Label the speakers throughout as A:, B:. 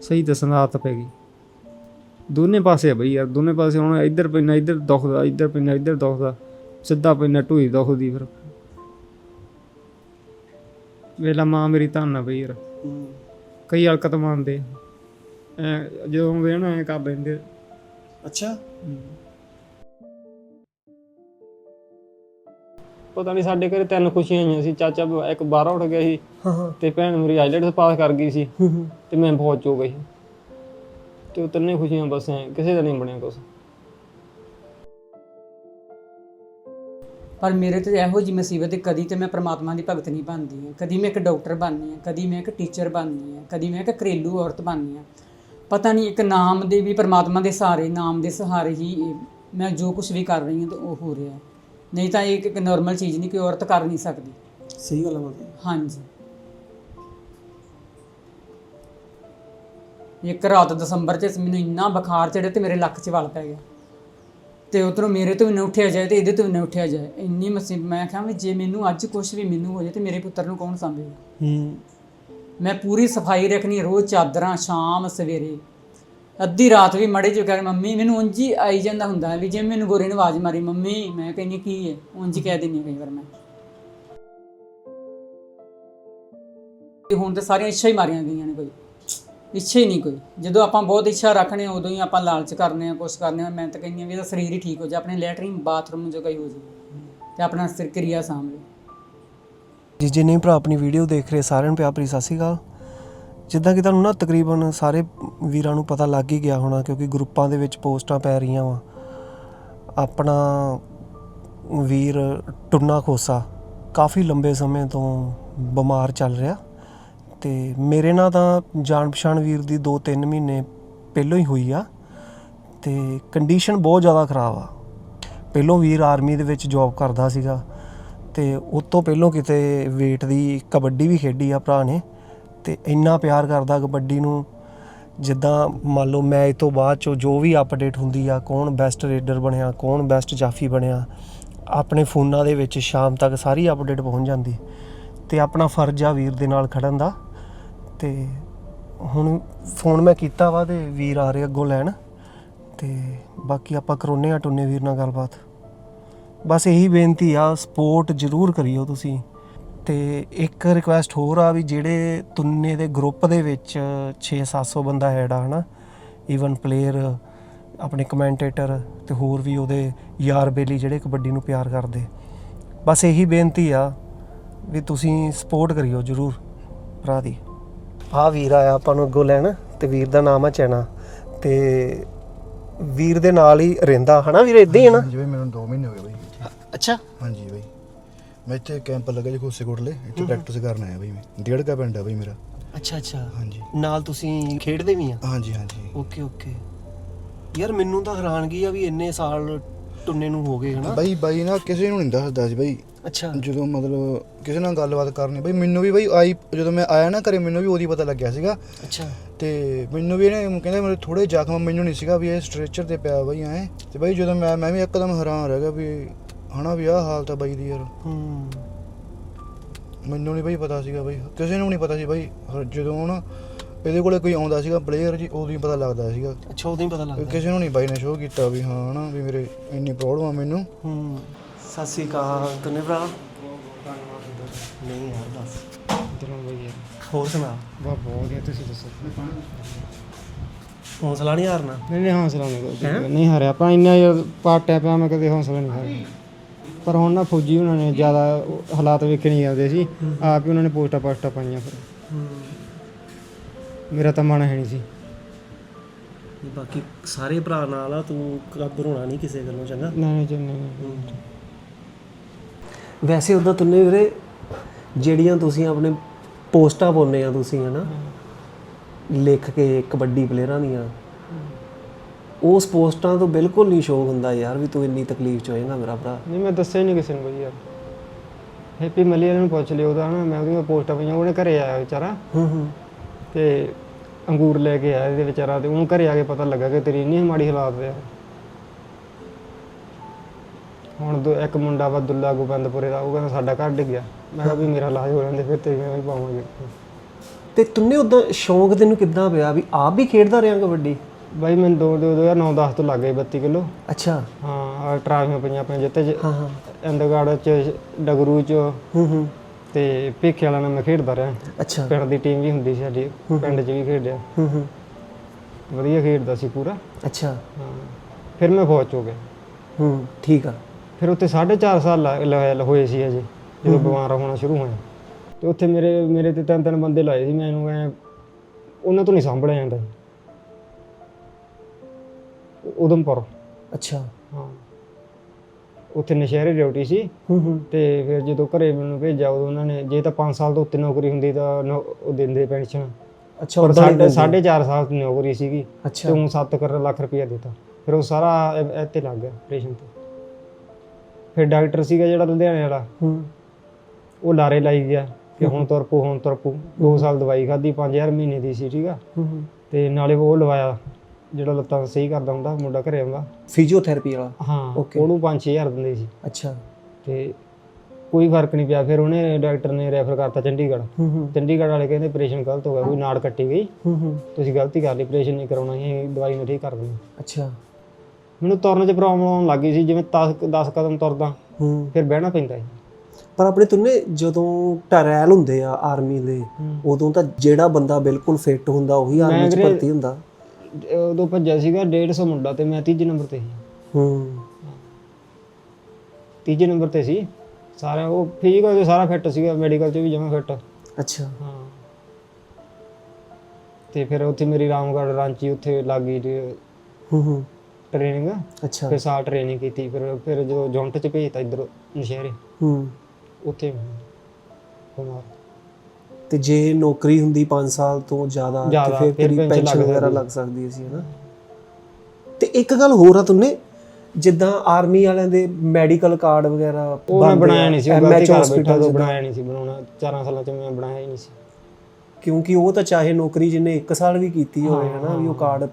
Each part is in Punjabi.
A: ਸਹੀ ਦੱਸਣ ਆਦਤ ਪੈ ਗਈ। ਦੋਨੇ ਪਾਸੇ ਆ ਬਈ ਯਾਰ ਦੋਨੇ ਪਾਸੇ ਹੁਣ ਇੱਧਰ ਪੈਣਾ ਇੱਧਰ ਦੁਖਦਾ ਇੱਧਰ ਪੈਣਾ ਇੱਧਰ ਦੁਖਦਾ ਸਿੱਧਾ ਪੈਣਾ ਢੂਈ ਦੁਖਦੀ ਫਿਰ। ਵੇਲਾ ਮਾਂ ਮੇਰੀ ਧੰਨ ਆ ਬਈ ਯਾਰ। ਕਈ ਹਲਕਤ ਮੰਨਦੇ ਐ ਜਦੋਂ ਨਾ ਐ ਕਰ ਦਿੰਦੇ
B: ਅੱਛਾ।
A: ਪਤਾ ਨਹੀਂ ਸਾਡੇ ਘਰੇ ਤਿੰਨ ਖੁਸ਼ੀਆਂ ਆਈਆਂ ਸੀ। ਚਾਚਾ ਬ- ਇੱਕ ਬਾਹਰ ਉੱਠ ਗਿਆ ਸੀ
B: ਹਾਂ ਹਾਂ।
A: ਤੇ ਭੈਣ ਮੇਰੀ ਆਈਲੈਟਸ ਪਾਸ ਕਰ ਗਈ ਸੀ ਤੇ ਮੈਂ ਫੌਜ ਚ ਹੋ ਗਈ। ਤੇ ਉਹ ਤਿੰਨੇ ਖੁਸ਼ੀਆਂ ਬਸ ਐ ਕਿਸੇ ਦਾ ਨਹੀਂ ਬਣਿਆ ਕੁਛ।
C: ਪਰ ਮੇਰੇ ਤੇ ਇਹੋ ਜੀ ਮੁਸੀਬਤ ਹੈ ਕਦੀ ਤੇ ਮੈਂ ਪ੍ਰਮਾਤਮਾ ਦੀ ਭਗਤ ਨਹੀਂ ਬਣਦੀ ਹਾਂ। ਕਦੀ ਮੈਂ ਇੱਕ ਡਾਕਟਰ ਬਣਨੀ ਹਾਂ ਕਦੀ ਮੈਂ ਇੱਕ ਟੀਚਰ ਬਣਨੀ ਹਾਂ ਕਦੀ ਮੈਂ ਇੱਕ ਘਰੇਲੂ ਔਰਤ ਬਣਨੀ ਹਾਂ। ਪਤਾ ਨਹੀਂ ਇੱਕ ਨਾਮ ਦੇ ਵੀ ਪ੍ਰਮਾਤਮਾ ਦੇ ਸਹਾਰੇ ਨਾਮ ਦੇ ਸਹਾਰੇ ਹੀ ਇਹ ਮੈਂ ਜੋ ਕੁਝ ਵੀ ਕਰ ਰਹੀ ਹਾਂ ਤਾਂ ਉਹ ਹੋ ਰਿਹਾ ਹੈ। ਨਹੀਂ ਤਾਂ ਇਹ ਇੱਕ ਨਾਰਮਲ ਚੀਜ਼ ਨਹੀਂ ਕਿ ਔਰਤ ਕਰ ਨਹੀਂ ਸਕਦੀ।
B: ਸਹੀ ਗੱਲ ਹੈ ਮਾਤਾ
C: ਹਾਂਜੀ। ਇੱਕ ਰਾਤ ਦਸੰਬਰ ਚ ਮੈਨੂੰ ਇੰਨਾ ਬੁਖਾਰ ਚੜਿਆ ਤੇ ਮੇਰੇ ਲੱਕ 'ਚ ਵਲ ਪੈ ਗਿਆ। ਤੇ ਉਧਰੋਂ ਮੇਰੇ ਤੋਂ ਵੀ ਨਾ ਉੱਠਿਆ ਜਾਏ ਤੇ ਇਹਦੇ ਤੋਂ ਵੀ ਨਾ ਉੱਠਿਆ ਜਾਏ। ਇੰਨੀ ਮੁਸੀਬਤ ਮੈਂ ਕਿਹਾ ਵੀ ਜੇ ਮੈਨੂੰ ਅੱਜ ਕੁਝ ਵੀ ਮੈਨੂੰ ਹੋ ਜਾਏ ਤੇ ਮੇਰੇ ਪੁੱਤਰ ਨੂੰ ਕੌਣ ਸੰਭੇਗਾ?
B: ਹੂੰ।
C: ਮੈਂ ਪੂਰੀ ਸਫ਼ਾਈ ਰੱਖਣੀ ਰੋਜ਼ ਚਾਦਰਾਂ ਸ਼ਾਮ ਸਵੇਰੇ। ਅੱਧੀ ਰਾਤ ਵੀ ਮੜੇ ਜੋ ਕਹੇ ਮੰਮੀ, ਮੈਨੂੰ ਉਂਝ ਹੀ ਆਈ ਜਾਂਦਾ ਹੁੰਦਾ ਵੀ ਜੇ ਮੈਨੂੰ ਗੋਰੇ ਨੇ ਆਵਾਜ਼ ਮਾਰੀ, ਮੰਮੀ, ਮੈਂ ਕਹਿੰਦੀ ਕੀ ਹੈ? ਉਂਝ ਕਹਿ ਦਿੰਦੀ ਹਾਂ ਕਈ ਵਾਰ ਮੈਂ। ਤੇ ਹੁਣ ਤੇ ਸਾਰੀਆਂ ਇੱਛਾ ਹੀ ਮਾਰੀਆਂ ਗਈਆਂ ਨੇ ਕੋਈ। ਇੱਛਾ ਹੀ ਨਹੀਂ ਕੋਈ। ਜਦੋਂ ਆਪਾਂ ਬਹੁਤ ਇੱਛਾ ਰੱਖਣੇ ਉਦੋਂ ਹੀ ਆਪਾਂ ਲਾਲਚ ਕਰਨੇ ਆ ਕੁਛ ਕਰਨੇ ਆ ਮੈਂ ਤਾਂ ਕਹਿੰਦੀ ਆ ਵੀ ਇਹਦਾ ਸਰੀਰ ਹੀ ਠੀਕ ਹੋ ਜਾ ਆਪਣੇ ਲੈਟਰਿੰਗ ਬਾਥਰੂਮ ਨੂੰ ਜੋ ਕੋਈ ਹੋ ਜੇ ਤੇ ਆਪਣਾ ਸਿਰ ਕਿਰਿਆ ਸਾਂਭ ਲੇ
B: ਜੀ, ਜਿੰਨੇ ਭਰਾ ਆਪਣੀ ਵੀਡੀਓ ਦੇਖ ਰਹੇ, ਸਾਰਿਆਂ ਨੂੰ ਪਿਆਰ ਭਰੀ ਸਤਿ ਸ਼੍ਰੀ ਅਕਾਲ। ਜਿੱਦਾਂ ਕਿ ਤੁਹਾਨੂੰ ਨਾ ਤਕਰੀਬਨ ਸਾਰੇ ਵੀਰਾਂ ਨੂੰ ਪਤਾ ਲੱਗ ਹੀ ਗਿਆ ਹੋਣਾ ਕਿਉਂਕਿ ਗਰੁੱਪਾਂ ਦੇ ਵਿੱਚ ਪੋਸਟਾਂ ਪੈ ਰਹੀਆਂ ਵਾ। ਆਪਣਾ ਵੀਰ ਟੁੰਨਾ ਖੋਸਾ ਕਾਫੀ ਲੰਬੇ ਸਮੇਂ ਤੋਂ ਬਿਮਾਰ ਚੱਲ ਰਿਹਾ ਤੇ ਮੇਰੇ ਨਾਲ ਤਾਂ ਜਾਣ ਪਛਾਣ ਵੀਰ ਦੀ 2-3 ਮਹੀਨੇ ਪਹਿਲਾਂ ਹੀ ਹੋਈ ਆ ਤੇ ਕੰਡੀਸ਼ਨ ਬਹੁਤ ਜ਼ਿਆਦਾ ਖਰਾਬ ਆ। ਪਹਿਲੋਂ ਵੀਰ ਆਰਮੀ ਦੇ ਵਿੱਚ ਜੌਬ ਕਰਦਾ ਸੀਗਾ ਤੇ ਉਸ ਤੋਂ ਪਹਿਲੋਂ ਕਿਤੇ ਵੇਟ ਦੀ ਕਬੱਡੀ ਵੀ ਖੇਡੀ ਆ ਭਰਾ ਨੇ ਤੇ ਇੰਨਾ ਪਿਆਰ ਕਰਦਾ ਕਬੱਡੀ ਨੂੰ, ਜਿੱਦਾਂ ਮੰਨ ਲਓ ਮੈਚ ਤੋਂ ਬਾਅਦ ਚੋਂ ਜੋ ਵੀ ਅਪਡੇਟ ਹੁੰਦੀ ਆ, ਕੌਣ ਬੈਸਟ ਰੇਡਰ ਬਣਿਆ, ਕੌਣ ਬੈਸਟ ਜਾਫੀ ਬਣਿਆ, ਆਪਣੇ ਫੋਨਾਂ ਦੇ ਵਿੱਚ ਸ਼ਾਮ ਤੱਕ ਸਾਰੀ ਅਪਡੇਟ ਪਹੁੰਚ ਜਾਂਦੀ ਤੇ ਆਪਣਾ ਫਰਜ਼ ਆ ਵੀਰ ਦੇ ਨਾਲ ਖੜਨ ਦਾ ਤੇ ਹੁਣ ਫੋਨ ਮੈਂ ਕੀਤਾ ਵਾ ਤੇ ਵੀਰ ਆ ਰਹੇ ਅੱਗੋਂ ਲੈਣ ਤੇ ਬਾਕੀ ਆਪਾਂ ਕਰੋਨੇ ਆ, ਟੁੰਨੇ ਵੀਰ ਨਾਲ ਗੱਲਬਾਤ। ਬਸ ਇਹੀ ਬੇਨਤੀ ਆ ਸਪੋਰਟ ਜ਼ਰੂਰ ਕਰਿਓ ਤੁਸੀਂ। ਤੇ ਇੱਕ ਰਿਕੁਐਸਟ ਹੋਰ ਆ ਵੀ ਜਿਹੜੇ ਤੁੰਨੇ ਦੇ ਗਰੁੱਪ ਦੇ ਵਿੱਚ 6-700 ਬੰਦਾ ਐਡ ਆ ਹਨਾ? ਈਵਨ ਪਲੇਅਰ ਆਪਣੇ ਕਮੈਂਟੇਟਰ ਤੇ ਹੋਰ ਵੀ ਉਹਦੇ ਯਾਰ ਬੇਲੀ ਜਿਹੜੇ ਕਬੱਡੀ ਨੂੰ ਪਿਆਰ ਕਰਦੇ। ਬਸ ਇਹੀ ਬੇਨਤੀ ਆ ਵੀ ਤੁਸੀਂ ਸਪੋਰਟ ਕਰਿਓ ਜ਼ਰੂਰ ਭਰਾ ਦੀ। ਆ ਵੀਰ ਆਇਆ ਆਪਾਂ ਨੂੰ ਅੱਗੋਂ ਲੈਣ ਤੇ ਵੀਰ ਦਾ ਨਾਮ ਆ ਚੈਨਾ। ਤੇ ਵੀਰ ਦੇ ਨਾਲ ਹੀ ਰਹਿੰਦਾ ਹਨਾ ਵੀਰ? ਇਦਾਂ ਹੀ ਹੈ ਨਾ?
D: ਬਈ ਮੈਨੂੰ 2 ਮਹੀਨੇ ਹੋ ਗਏ ਬਈ।
B: ਅੱਛਾ।
D: ਹਾਂਜੀ ਬਈ। ਮੈਂ ਇੱਥੇ ਕੈਂਪ ਲੱਗਾ ਜੀ ਖੋਸੇ ਕੋਟਲੇ ਇੱਥੇ ਪ੍ਰੈਕਟਿਸ ਕਰਨ ਆਇਆ ਬਈ ਮੈਂ। ਡੇਢ ਕਾ ਪਿੰਡ ਆ ਬਈ ਮੇਰਾ।
B: ਅੱਛਾ ਅੱਛਾ।
D: ਹਾਂਜੀ।
B: ਨਾਲ ਤੁਸੀਂ ਖੇਡਦੇ ਵੀ ਆ?
D: ਹਾਂਜੀ ਹਾਂਜੀ।
B: Okay okay. ਯਾਰ ਮੈਨੂੰ ਤਾਂ ਹੈਰਾਨਗੀ ਆ ਵੀ ਇੰਨੇ ਸਾਲ ਟੁੰਨੇ ਨੂੰ ਹੋ ਗਏ ਹਨਾ?
D: ਬਈ ਬਾਈ ਨਾ ਕਿਸੇ ਨੂੰ ਨਹੀਂ ਦੱਸਦਾ ਸੀ ਬਈ।
B: ਅੱਛਾ।
D: ਜਦੋਂ ਮਤਲਬ ਕਿਸੇ ਨਾਲ ਗੱਲਬਾਤ ਕਰਨੀ ਬਈ ਮੈਨੂੰ ਵੀ ਬਈ ਆਈ ਜਦੋਂ ਮੈਂ ਆਇਆ ਨਾ ਘਰੇ ਮੈਨੂੰ ਵੀ ਉਹਦੀ ਪਤਾ ਲੱਗਿਆ ਸੀਗਾ।
B: ਅੱਛਾ।
D: ਤੇ ਮੈਨੂੰ ਵੀ ਇਹਨੇ ਕਹਿੰਦਾ ਮੇਰੇ ਥੋੜੇ ਜ਼ਖਮ ਮੈਨੂੰ ਨਹੀਂ ਸੀਗਾ ਵੀ ਇਹ ਸਟ੍ਰੈਚਰ ਤੇ ਪਿਆ ਬਈ ਐ। ਤੇ ਬਈ ਜਦੋਂ ਮੈਂ ਮੈਂ ਵੀ ਇੱਕਦਮ ਹੈਰਾਨ ਰਹਿ ਗਿਆ ਵੀ ਹਨਾ ਵੀ ਆਹ ਹਾਲਤ ਆ ਬਾਈ ਦੀ ਯਾਰ।
B: ਹੂੰ।
D: ਮੈਨੂੰ ਨਹੀਂ ਬਈ ਪਤਾ ਸੀਗਾ ਬਈ। ਕਿਸੇ ਨੂੰ ਨਹੀਂ ਪਤਾ ਸੀ ਬਈ। ਹਰ- ਜਦੋਂ ਹੁਣ ਇਹਦੇ ਕੋਲੇ ਕੋਈ ਆਉਂਦਾ ਸੀਗਾ ਪਲੇਅਰ ਜੀ ਉਦੋਂ ਹੀ ਪਤਾ ਲੱਗਦਾ ਸੀਗਾ।
B: ਅੱਛਾ ਉਦੋਂ ਹੀ ਪਤਾ ਲੱਗਦਾ।
D: ਕਿਸੇ ਨੂੰ ਨਹੀਂ ਬਾਈ ਨੇ ਸ਼ੋਅ ਕੀਤਾ ਵੀ ਹਾਂ ਹਨਾ ਵੀ ਮੇਰੇ ਇੰਨੀ ਪ੍ਰੋਬਲਮ ਆ ਮੈਨੂੰ।
B: ਹੂੰ। ਸਤਿ ਸ਼੍ਰੀ ਅਕਾਲ ਤੁਨੇ ਭਰਾ। ਨਹੀਂ ਯਾਰ ਦੱਸ।
A: ਚਲੋ ਬਈ ਯਾਰ।
B: ਹੋਰ ਸੁਣਾ।
A: ਬਹੁਤ ਬਹੁਤ ਵਧੀਆ ਤੁਸੀਂ ਦੱਸੋ।
B: ਹੌਸਲਾ ਨਹੀਂ ਹਾਰਨਾ?
A: ਨਹੀਂ ਨਹੀਂ ਹੌਸਲਾ ਨਹੀਂ ਕੋਈ ਨਹੀਂ ਹਾਰਿਆ। ਆਪਾਂ ਇੰਨਾ ਯਾਰ ਪਾਟਿਆ ਪਿਆ ਮੈਂ ਕਦੇ ਹੌਸਲਾ ਨਹੀਂ ਹਾਰਿਆ। ਪਰ ਹੁਣ ਨਾ ਫੌਜੀ ਉਹਨਾਂ ਨੇ ਜ਼ਿਆਦਾ ਉਹ ਹਾਲਾਤ ਵੇਖੇ ਨਹੀਂ ਆਉਂਦੇ ਸੀ। ਆਪ ਹੀ ਉਹਨਾਂ ਨੇ ਪੋਸਟਾਂ ਪਾਸਟਾਂ ਪਾਈਆਂ ਫਿਰ। ਮੇਰਾ ਤਾਂ ਮਨ ਹੈ ਨਹੀਂ ਸੀ।
B: ਬਾਕੀ ਸਾਰੇ ਭਰਾ ਨਾਲ ਆ ਤੂੰ ਘਬਰਾਉਣਾ ਨਹੀਂ ਕਿਸੇ ਗੱਲੋਂ ਚੰਗਾ?
A: ਨਹੀਂ ਨਹੀਂ ਚੰਗਾ। ਨਹੀਂ
B: ਵੈਸੇ ਉਦਾਂ ਤੁੰਨੇ ਵੀਰੇ ਜਿਹੜੀਆਂ ਤੁਸੀਂ ਆਪਣੇ ਪੋਸਟਾਂ ਪਾਉਂਦੇ ਆ ਤੁਸੀਂ ਹਨਾ? ਲਿਖ ਕੇ ਕਬੱਡੀ ਪਲੇਅਰਾਂ ਦੀਆਂ। ਉਸ ਪੋਸਟਾਂ ਤੋਂ ਬਿਲਕੁਲ ਨਹੀਂ ਸ਼ੋਅ ਹੁੰਦਾ ਯਾਰ ਵੀ ਤੂੰ ਇੰਨੀ ਤਕਲੀਫ ਚ ਹੋਏਗਾ ਮੇਰਾ ਭਰਾ।
A: ਨਹੀਂ ਮੈਂ ਦੱਸਿਆ ਨਹੀਂ ਕਿਸੇ ਨੂੰ ਬਈ ਯਾਰ। ਹੈਪੀ ਮੱਲੀ ਵਾਲੇ ਨੂੰ ਪੁੱਛ ਲਿਓ ਉਹਦਾ ਹਨਾ ਮੈਂ ਉਹਦੀਆਂ ਪੋਸਟਾਂ ਪਈਆਂ ਉਹਨੇ ਘਰੇ ਆਇਆ ਵਿਚਾਰਾ।
B: ਹੂੰ ਹੂੰ।
A: ਤੇ ਅੰਗੂਰ ਲੈ ਕੇ ਆਇਆ ਇਹਦੇ ਵਿਚਾਰਾ ਤੇ ਉਹਨੂੰ ਘਰੇ ਆ ਕੇ ਪਤਾ ਲੱਗਾ ਕਿ ਤੇਰੀ ਇੰਨੀ ਮਾੜੀ ਹਾਲਾਤ ਹੈ ਹੁਣ ਦੋ ਇੱਕ ਮੁੰਡਾ ਵਾ ਦੁੱਲਾ ਗੋਬਿੰਦਪੁਰੇ ਦਾ ਉਹ ਕਹਿੰਦਾ ਸਾਡਾ ਘਰ ਡਿੱਗ ਗਿਆ। ਮੈਂ ਕਿਹਾ ਵੀ ਮੇਰਾ ਇਲਾਜ ਹੋ ਲੈਂਦੇ ਫਿਰ ਤੇਰੀ ਮੈਂ ਵੀ ਪਾਵਾਂਗੇ।
B: ਤੇ ਤੁੰਨੇ ਉਦੋਂ ਸ਼ੌਂਕ ਤੈਨੂੰ ਕਿੱਦਾਂ ਪਿਆ ਵੀ ਆਪ ਵੀ ਖੇਡਦਾ ਰਿਹਾ ਕਬੱਡੀ?
A: ਬਾਈ ਮੈਨੂੰ ਦੋ ਦੋ 2009 10 ਤੋਂ ਲੱਗ ਗਏ 32 ਕਿਲੋ।
B: ਅੱਛਾ।
A: ਹਾਂ ਆ ਟਰਾਫੀਆਂ ਪਈਆਂ ਆਪਣੇ ਜਿੱਤੇ ਚ
B: ਹਾਂ ਹਾਂ।
A: ਇੰਦਗੜ ਚ ਡਗਰੂ ਚ
B: ਹੂੰ ਹੂੰ।
A: ਤੇ ਭੇਖੇ ਵਾਲਾ ਨਾਲ ਮੈਂ ਖੇਡਦਾ ਰਿਹਾ।
B: ਅੱਛਾ।
A: ਪਿੰਡ ਦੀ ਟੀਮ ਵੀ ਹੁੰਦੀ ਸੀ ਸਾਡੀ ਪਿੰਡ 'ਚ ਵੀ ਖੇਡਿਆ।
B: ਹੂੰ ਹੂੰ।
A: ਵਧੀਆ ਖੇਡਦਾ ਸੀ ਪੂਰਾ।
B: ਅੱਛਾ।
A: ਹਾਂ ਫਿਰ ਮੈਂ ਫੌਜ 'ਚ ਹੋ ਗਿਆ।
B: ਹੂੰ ਠੀਕ ਆ।
A: ਫਿਰ ਉੱਥੇ 4.5 ਸਾਲ ਲਾ- ਹੋਏ ਸੀ ਅਜੇ ਜਦੋਂ ਬਿਮਾਰ ਹੋਣਾ ਸ਼ੁਰੂ ਹੋਇਆ। ਤੇ ਉੱਥੇ ਮੇਰੇ ਮੇਰੇ ਤੇ ਤਿੰਨ ਤਿੰਨ ਬੰਦੇ ਲਾਏ ਸੀ ਮੈਨੂੰ ਐ ਉਹਨਾਂ ਤੋਂ ਨਹੀਂ ਸੰਭਲਿਆ ਜਾਂਦਾ। ਉਦਮਪੁਰ।
B: ਅੱਛਾ।
A: ਹਾਂ। ਉੱਥੇ ਨਸ਼ਹਿਰੇ ਡਿਊਟੀ ਸੀ।
B: ਹੂੰ ਹੂੰ।
A: ਤੇ ਫਿਰ ਜਦੋਂ ਘਰੇ ਮੈਨੂੰ ਭੇਜਿਆ ਉਦੋਂ ਉਹਨਾਂ ਨੇ ਜੇ ਤਾਂ 5 ਸਾਲ ਤੋਂ ਉੱਤੇ ਨੌਕਰੀ ਹੁੰਦੀ ਤਾਂ ਨੌ- ਉਹ ਦਿੰਦੇ ਪੈਨਸ਼ਨ।
B: ਅੱਛਾ
A: ਪਰ
B: ਉਦਾਂ ਹੀ
A: ਸਾਢੇ
B: ਦਿੰਦੇ।
A: ਸਾਢੇ ਚਾਰ ਸਾਲ ਦੀ ਨੌਕਰੀ ਸੀਗੀ। ਤੇ
B: ਅੱਛਾ
A: ਉਹ 7 ਕਰ ਲੱਖ ਰੁਪਇਆ ਦਿੱਤਾ। ਫਿਰ ਉਹ ਸਾਰਾ ਇਹ- ਇਹ ਤੇ ਲੱਗ ਗਿਆ ਆਪਰੇਸ਼ਨ ਤੇ। ਫਿਰ ਡਾਕਟਰ ਸੀਗਾ ਜਿਹੜਾ ਲੁਧਿਆਣੇ ਵਾਲਾ।
B: ਹੂੰ।
A: ਉਹ ਲਾਰੇ ਲਾਈ ਗਿਆ ਕਿ ਹੁਣ ਤੁਰ ਹੁਣ ਤੁਰ ਪੂ 2 ਸਾਲ ਦਵਾਈ ਖਾਧੀ 5000 ਮਹੀਨੇ ਦੀ ਸੀ ਠੀਕ ਆ।
B: ਹੂੰ ਹੂੰ।
A: ਤੇ ਨਾਲੇ ਉਹ ਲਵਾਇਆ। ਜਿਹੜਾ ਲੱਤਾਂ ਸਹੀ ਕਰਦਾ ਹੁੰਦਾ ਮੁੰਡਾ ਘਰੇ ਆਉਂਦਾ।
B: ਫਿਜ਼ੀਓਥੈਰੇਪੀ ਵਾਲਾ?
A: ਹਾਂ
B: Okay.
A: ਉਹਨੂੰ 5-6000 ਦਿੰਦੇ ਸੀ।
B: ਅੱਛਾ।
A: ਤੇ ਕੋਈ ਫ਼ਰਕ ਨਹੀਂ ਪਿਆ। ਫਿਰ ਉਹਨੇ ਡਾਕਟਰ ਨੇ ਰੈਫਰ ਕਰਤਾ ਚੰਡੀਗੜ੍ਹ।
B: ਹੂੰ ਹੂੰ।
A: ਚੰਡੀਗੜ੍ਹ ਵਾਲੇ ਕਹਿੰਦੇ ਆਪਰੇਸ਼ਨ ਗਲਤ ਹੋ ਗਿਆ ਕੋਈ ਨਾੜ ਕੱਟੀ ਗਈ।
B: ਹੂੰ ਹੂੰ।
A: ਤੁਸੀਂ ਗਲਤੀ ਕਰ ਲਈ ਆਪਰੇਸ਼ਨ ਨਹੀਂ ਕਰਾਉਣਾ ਸੀ ਦਵਾਈ ਨਾਲ ਠੀਕ ਕਰ
B: ਅੱਛਾ।
A: ਮੈਨੂੰ ਤੁਰਨ 'ਚ ਪ੍ਰੋਬਲਮ ਆਉਣ ਲੱਗੀ ਸੀ ਜਿਵੇਂ 10 10 ਕਦਮ ਤੁਰਦਾ
B: ਹੂੰ।
A: ਫਿਰ ਬਹਿਣਾ ਪੈਂਦਾ ਸੀ।
B: ਪਰ ਆਪਣੇ ਤੁੰਨੇ ਜਦੋਂ ਟਰੈਲ ਹੁੰਦੇ ਆ ਆਰਮੀ ਦੇ ਉਦੋਂ ਤਾਂ ਜਿਹੜਾ ਬੰਦਾ ਬਿਲਕੁਲ ਫਿੱਟ ਹੁੰਦਾ ਉਹੀ ਆਰਮੀ 'ਚ
A: ਵੀਰੇ-
B: ਭਰਤੀ ਹੁੰਦਾ।
A: ਉਦੋਂ ਭੱਜਿਆ ਸੀਗਾ 150 ਮੁੰਡਾ ਤੇ ਮੈਂ ਤੀਜੇ ਨੰਬਰ ਤੇ ਸੀ।
B: ਹੂੰ।
A: ਤੀਜੇ ਨੰਬਰ ਤੇ ਸੀ। ਸਾਰਾ ਉਹ ਫਿਜ਼ੀਕਲ 'ਚ ਸਾਰਾ ਫਿੱਟ ਸੀਗਾ ਮੈਡੀਕਲ 'ਚ ਵੀ ਜਮਾ ਫਿੱਟ
B: ਅੱਛਾ।
A: ਹਾਂ। ਤੇ ਫਿਰ ਉੱਥੇ ਮੇਰੀ ਰਾਮਗੜ੍ਹ ਰਾਂਚੀ ਉੱਥੇ ਲੱਗੀ
B: ਹੂੰ ਹੂੰ।
A: ਟ੍ਰੇਨਿੰਗ
B: ਅੱਛਾ।
A: ਫਿਰ ਸਾਲ ਟ੍ਰੇਨਿੰਗ ਕੀਤੀ ਫਿਰ ਫਿਰ ਜਦੋਂ ਜੌਂਟ 'ਚ ਭੇਜਤਾ ਇੱਧਰ ਨਸ਼ਹਿਰੇ।
B: ਹੂੰ।
A: ਉੱਥੇ। ਬਿਮਾਰ।
B: ਤੇ ਜੇ ਨੌਕਰੀ ਹੁੰਦੀ 5 ਸਾਲ ਤੋਂ ਜ਼ਿਆਦਾ ਤੇ ਫਿਰ ਤੇਰੀ
A: ਪੈਨਸ਼ਨ
B: ਵਗੈਰਾ। ਲੱਗ ਸਕਦੀ ਸੀ ਹਨਾ ਤੇ ਇੱਕ ਗੱਲ ਹੋਰ ਆ ਤੁੰਨੇ ਜਿੱਦਾਂ ਆਰਮੀ ਵਾਲਿਆਂ ਦੇ ਮੈਡੀਕਲ ਕਾਰਡ ਵਗੈਰਾ
A: ਉਹ ਮੈਂ ਬਣਾਇਆ ਨਹੀਂ ਸੀ ਬੈਠਾ
B: ਹਸਪੀਟਲ
A: ਉਹ ਬਣਾਇਆ ਨਹੀਂ ਸੀ ਬਣਾਉਣਾ 4 ਸਾਲਾਂ 'ਚ ਮੈਂ ਬਣਾਇਆ ਹੀ ਨਹੀਂ ਸੀ
B: ਕਿਉਂਕਿ ਉਹ ਤਾਂ ਚਾਹੇ ਨੌਕਰੀ ਜਿਹਨੇ 1 ਸਾਲ ਵੀ ਕੀਤੀ ਹੋਵੇ ਹਨਾ ਵੀ ਉਹ ਕਾਰਡ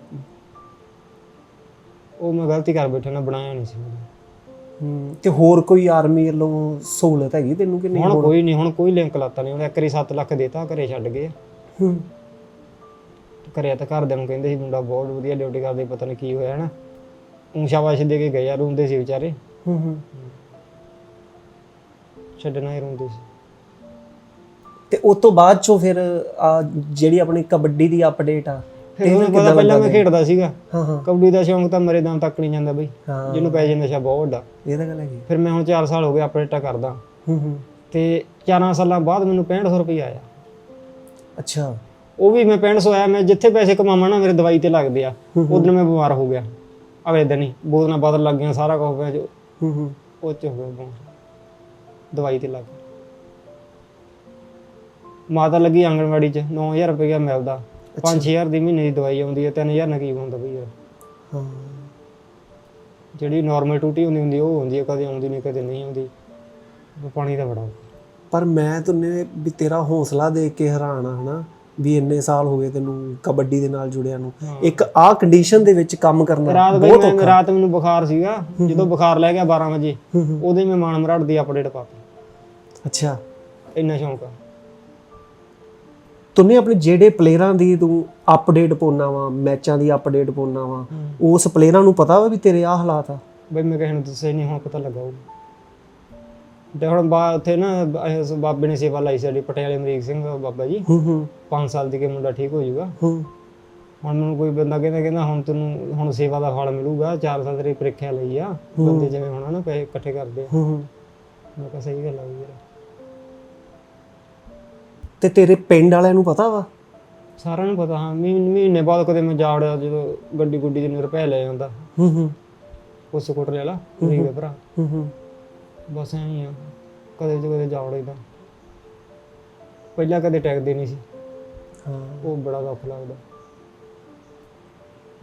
A: ਉਹ ਮੈਂ ਗਲਤੀ ਕਰ ਬੈਠਾ ਨਾ ਬਣਾਇਆ ਨਹੀਂ ਸੀ।
B: ਹੂੰ, ਤੇ ਹੋਰ ਕੋਈ ਆਰਮੀ ਵੱਲੋਂ ਸਹੂਲਤ ਹੈਗੀ ਤੈਨੂੰ ਕਿ ਨਹੀਂ?
A: ਹੁਣ ਕੋਈ ਨਹੀਂ ਹੁਣ ਕੋਈ ਲਿੰਕ ਲਾਤਾ ਨਹੀਂ। ਉਹਨੇ ਇੱਕ ਵਾਰੀ 7 ਲੱਖ ਦੇਤਾ ਘਰੇ ਛੱਡ ਗਏ।
B: ਹੂੰ।
A: ਘਰੇ ਤਾਂ ਘਰਦਿਆਂ ਨੂੰ ਕਹਿੰਦੇ ਸੀ ਮੁੰਡਾ ਬਹੁਤ ਵਧੀਆ ਡਿਊਟੀ ਕਰਦੇ ਪਤਾ ਨਹੀਂ ਕੀ ਹੋਇਆ ਹਨਾ ਊਂ ਸ਼ਾਬਾਸ਼ ਦੇ ਕੇ ਗਏ ਆ ਰੋਂਦੇ ਸੀ ਵਿਚਾਰੇ।
B: ਹੂੰ ਹੂੰ।
A: ਛੱਡਣਾ ਹੀ ਰੋਂਦੇ ਸੀ।
B: ਤੇ ਉਸ ਤੋਂ ਬਾਅਦ ਚੋਂ ਫਿਰ ਜਿਹੜੀ ਆਪਣੀ ਕਬੱਡੀ ਦੀ ਅਪਡੇਟ ਆ
A: ਉਹਨੂੰ ਪਤਾ ਪਹਿਲਾਂ ਮੈਂ ਖੇਡਦਾ ਸੀਗਾ।
B: ਹਾਂ ਹਾਂ।
A: ਕਬੱਡੀ ਦਾ ਸ਼ੌਂਕ ਤਾਂ ਮਰੇ ਦਮ ਤੱਕ ਨਹੀਂ ਜਾਂਦਾ ਬਈ।
B: ਹਾਂ।
A: ਜਿਹਨੂੰ ਪੈ ਜਾਂਦਾ ਨਸ਼ਾ ਬਹੁਤ ਵੱਡਾ।
B: ਇਹ ਤਾਂ ਗੱਲ ਹੈਗੀ।
A: ਫਿਰ ਮੈਂ ਹੁਣ 4 ਸਾਲ ਹੋ ਗਏ ਆਪਰੇਟਾ ਕਰਦਾ।
B: ਹੂੰ ਹੂੰ।
A: ਤੇ 4 ਸਾਲਾਂ ਬਾਅਦ ਮੈਨੂੰ 6500 ਰੁਪਏ ਆਇਆ।
B: ਅੱਛਾ।
A: ਉਹ ਵੀ ਮੈਂ 6500 ਆਇਆ। ਮੈਂ ਜਿੱਥੇ ਪੈਸੇ ਕਮਾਵਾਂ ਨਾ ਮੇਰੇ ਦਵਾਈ ਤੇ ਲੱਗਦੇ ਆ ਉਦੋਂ ਮੈਂ ਬਿਮਾਰ ਹੋ ਗਿਆ। ਅਗਲੇ ਦਿਨ ਹੀ ਬੋਤਲਾਂ ਬਦਲ ਲੱਗ ਗਈਆਂ ਸਾਰਾ ਕੁਝ ਪਿਆ ਜੋ।
B: ਹੂੰ ਹੂੰ।
A: ਉਹ ਚ ਹੋ ਗਿਆ। ਬਿਮਾਰ। ਦਵਾਈ ਤੇ ਲੱਗ ਗਿਆ। ਮਾਤਾ ਲੱਗੀ ਆਂਗਣਵਾੜੀ ਚ 9000 ਰੁਪਏ ਮਿਲਦਾ। 5000 ਦੀ ਮਹੀਨੇ ਦੀ ਦਵਾਈ ਆਉਂਦੀ ਹੈ 3000 ਨਾਲ ਕੀ ਹੁੰਦਾ ਬਈ ਯਾਰ?
B: ਹਾਂ।
A: ਜਿਹੜੀ ਨਾਰਮਲ ਟੂਟੀ ਹੁੰਦੀ ਹੁੰਦੀ ਉਹ ਹੁੰਦੀ ਹੈ ਕਦੇ ਆਉਂਦੀ ਨਹੀਂ ਕਦੇ ਨਹੀਂ ਆਉਂਦੀ। ਪਾਣੀ ਦਾ ਬੜਾ।
B: ਪਰ ਮੈਂ ਤੁੰਨੇ ਵੀ ਤੇਰਾ ਹੌਸਲਾ ਦੇਖ ਕੇ ਹੈਰਾਨ ਆ ਹਨਾ ਵੀ ਇੰਨੇ ਸਾਲ ਹੋ ਗਏ ਤੈਨੂੰ ਕਬੱਡੀ ਦੇ ਨਾਲ ਜੁੜਿਆ ਨੂੰ। ਇੱਕ ਆਹ ਕੰਡੀਸ਼ਨ ਦੇ ਵਿੱਚ ਕੰਮ ਕਰਨਾ ਬਹੁਤ
A: ਮੈਂ ਰਾਤ ਮੈਨੂੰ ਬੁਖਾਰ ਸੀਗਾ ਜਦੋਂ ਬੁਖਾਰ ਲੈ ਗਿਆ 12 ਵਜੇ ਉਹਦੇ ਮੈਂ ਮਾਨ ਮਰਾੜ ਦੀ ਅਪਡੇਟ ਪਾਤੀ।
B: ਅੱਛਾ।
A: ਇੰਨਾ ਸ਼ੌਂਕ ਆ।
B: ਤੁੰਨੇ ਆਪਣੇ ਜਿਹੜੇ ਪਲੇਅਰਾਂ ਦੀ ਤੂੰ ਅਪਡੇਟ ਪਾਉਣਾ ਵਾ ਮੈਚਾਂ ਦੀ ਅਪਡੇਟ ਪਾਉਣਾ ਵਾ ਉਸ ਪਲੇਅਰਾਂ ਨੂੰ ਪਤਾ ਵਾ ਵੀ ਤੇਰੇ ਆ ਹਾਲਾਤ ਆ?
A: ਬਈ ਮੈਂ ਕਿਸੇ ਨੂੰ ਦੱਸਿਆ ਨਹੀਂ ਹੁਣ ਪਤਾ ਲੱਗਾ ਉਹ ਤੇ ਹੁਣ ਬਾ ਉੱਥੇ ਨਾ ਬਾਬੇ ਨੇ ਸੇਵਾ ਲਾਈ ਸਾਡੀ ਪਟਿਆਲੇ ਅਮਰੀਕ ਸਿੰਘ ਬਾਬਾ ਜੀ।
B: ਹੂੰ ਹੂੰ।
A: 5 ਸਾਲ ਦੀ ਕੇ ਮੁੰਡਾ ਠੀਕ ਹੋ ਜਾਊਗਾ
B: ਹੂੰ।
A: ਹੁਣ ਮੈਨੂੰ ਕੋਈ ਬੰਦਾ ਕਹਿੰਦਾ ਕਹਿੰਦਾ ਹੁਣ ਤੈਨੂੰ ਹੁਣ ਸੇਵਾ ਦਾ ਫਲ ਮਿਲੂਗਾ 4 ਸਾਲ ਤੇਰੀ ਪ੍ਰੀਖਿਆ ਲਈ ਆ। ਬੰਦੇ ਜਿਵੇਂ ਹੁਣ ਨਾ ਪੈਸੇ ਇਕੱਠੇ ਕਰਦੇ ਆ।
B: ਹੂੰ ਹੂੰ।
A: ਮੈਂ ਕਿਹਾ ਸਹੀ ਗੱਲ ਆ ਵੀ ਯਾਰ।
B: ਤੇ ਤੇਰੇ ਪਿੰਡ ਵਾਲਿਆਂ ਨੂੰ ਪਤਾ ਵਾ?
A: ਸਾਰਿਆਂ ਨੂੰ ਪਤਾ ਹਾਂ। ਮਹੀਨੇ ਮਹੀਨੇ ਬਾਅਦ ਕਦੇ ਮੈਂ ਜਾੜਿਆ ਜਦੋਂ ਗੱਡੀ ਗੁੱਡੀ ਦੇ ਨੂੰ ਰੁਪਏ ਲੈ ਜਾਂਦਾ।
B: ਹੂੰ ਹੂੰ।
A: ਉਸ ਕੋਟ ਲੈ ਲਾ ਠੀਕ ਹੈ ਭਰਾ।
B: ਹੂੰ ਹੂੰ।
A: ਬਸ ਐਂ ਹੀ ਆ। ਕਦੇ ਜੋ ਕਦੇ ਜਾੜਦਾ ਪਹਿਲਾਂ ਕਦੇ ਟੈਕਦੇ ਨਹੀਂ ਸੀ।
B: ਹਾਂ।
A: ਉਹ ਬੜਾ ਦੁੱਖ ਲੱਗਦਾ।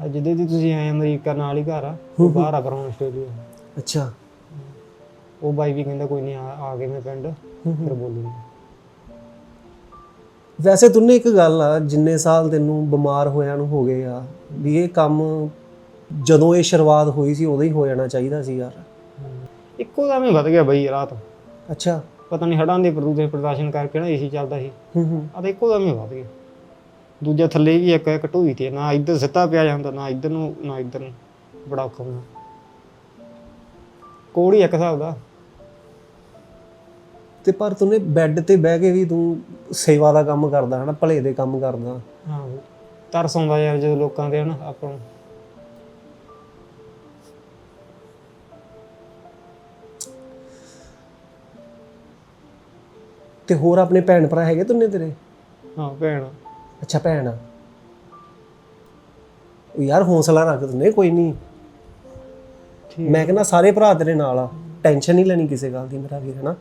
A: ਅੱਜ ਦੇ ਦੀ ਤੁਸੀਂ ਆਏ ਅਮਰੀਕਾ ਨਾਲ ਹੀ ਘਰ ਆ ਉਹ ਬਾਹਰ ਆ ਪਰ ਆਸਟ੍ਰੇਲੀਆ।
B: ਅੱਛਾ।
A: ਉਹ ਬਾਈ ਵੀ ਕਹਿੰਦਾ ਕੋਈ ਨਹੀਂ ਆ ਆ ਗਏ ਮੈਂ ਪਿੰਡ ਫਿਰ ਬੋਲੂਗਾ।
B: ਵੈਸੇ ਤੁੰਨੇ ਇੱਕ ਗੱਲ ਆ ਜਿੰਨੇ ਸਾਲ ਤੈਨੂੰ ਬਿਮਾਰ ਹੋਇਆਂ ਨੂੰ ਹੋ ਗਏ ਆ ਵੀ ਇਹ ਕੰਮ ਜਦੋਂ ਇਹ ਸ਼ੁਰੂਆਤ ਹੋਈ ਸੀ ਉਦੋਂ ਹੀ ਹੋ ਜਾਣਾ ਚਾਹੀਦਾ ਸੀ ਯਾਰ।
A: ਇੱਕੋ ਦਮ ਹੀ ਵੱਧ ਗਿਆ ਬਈ ਰਾਤ।
B: ਅੱਛਾ।
A: ਪਤਾ ਨਹੀਂ ਹੜਾਂ ਦੇ ਪ੍ਰਦੂਸ਼ਣ ਪ੍ਰਦਾਸ਼ਨ ਕਰਕੇ ਨਾ ਏਸੀ ਚੱਲਦਾ ਸੀ।
B: ਹੂੰ ਹੂੰ।
A: ਆ ਤਾਂ ਇੱਕੋ ਦਮ ਹੀ ਵੱਧ ਗਿਆ। ਦੂਜਾ ਥੱਲੇ ਵੀ ਇੱਕ ਇੱਕ ਢੂਈ ਤੇ ਨਾ ਇੱਧਰ ਸਿੱਧਾ ਪਿਆ ਜਾਂਦਾ ਨਾ ਇੱਧਰ ਨੂੰ ਨਾ ਇੱਧਰ ਨੂੰ। ਬੜਾ ਔਖਾ ਹੁੰਦਾ ਕੋੜੀ ਇੱਕ ਹਿਸਾਬ ਦਾ।
B: ਤੇ ਪਰ ਤੂੰ ਬੈੱਡ ਤੇ ਬਹਿ ਕੇ ਵੀ ਤੂੰ ਸੇਵਾ ਦਾ ਕੰਮ ਕਰਦਾ ਹਨਾ ਭਲੇ ਦੇ ਕੰਮ ਕਰਦਾ।
A: ਹਾਂ। ਤਰਸ ਆਉਂਦਾ ਯਾਰ ਜਦੋਂ ਲੋਕਾਂ ਦੇ ਹਨਾ ਆਪਾਂ ਨੂੰ।
B: ਤੇ ਹੋਰ ਆਪਣੇ ਭੈਣ ਭਰਾ ਹੈਗੇ ਤੁੰਨੇ ਤੇਰੇ?
A: ਹਾਂ ਭੈਣ।
B: ਅੱਛਾ ਭੈਣ। ਆ ਉਹ ਯਾਰ ਹੌਸਲਾ ਰੱਖ ਤੁੰਨੇ ਕੋਈ ਨਹੀਂ
A: ਠੀਕ।
B: ਮੈਂ ਕਹਿੰਦਾ ਸਾਰੇ ਭਰਾ ਤੇਰੇ ਨਾਲ ਆ। ਟੈਨਸ਼ਨ ਨਹੀਂ ਲੈਣੀ ਕਿਸੇ ਗੱਲ ਦੀ ਮੇਰਾ ਵੀਰ ਹਨਾ।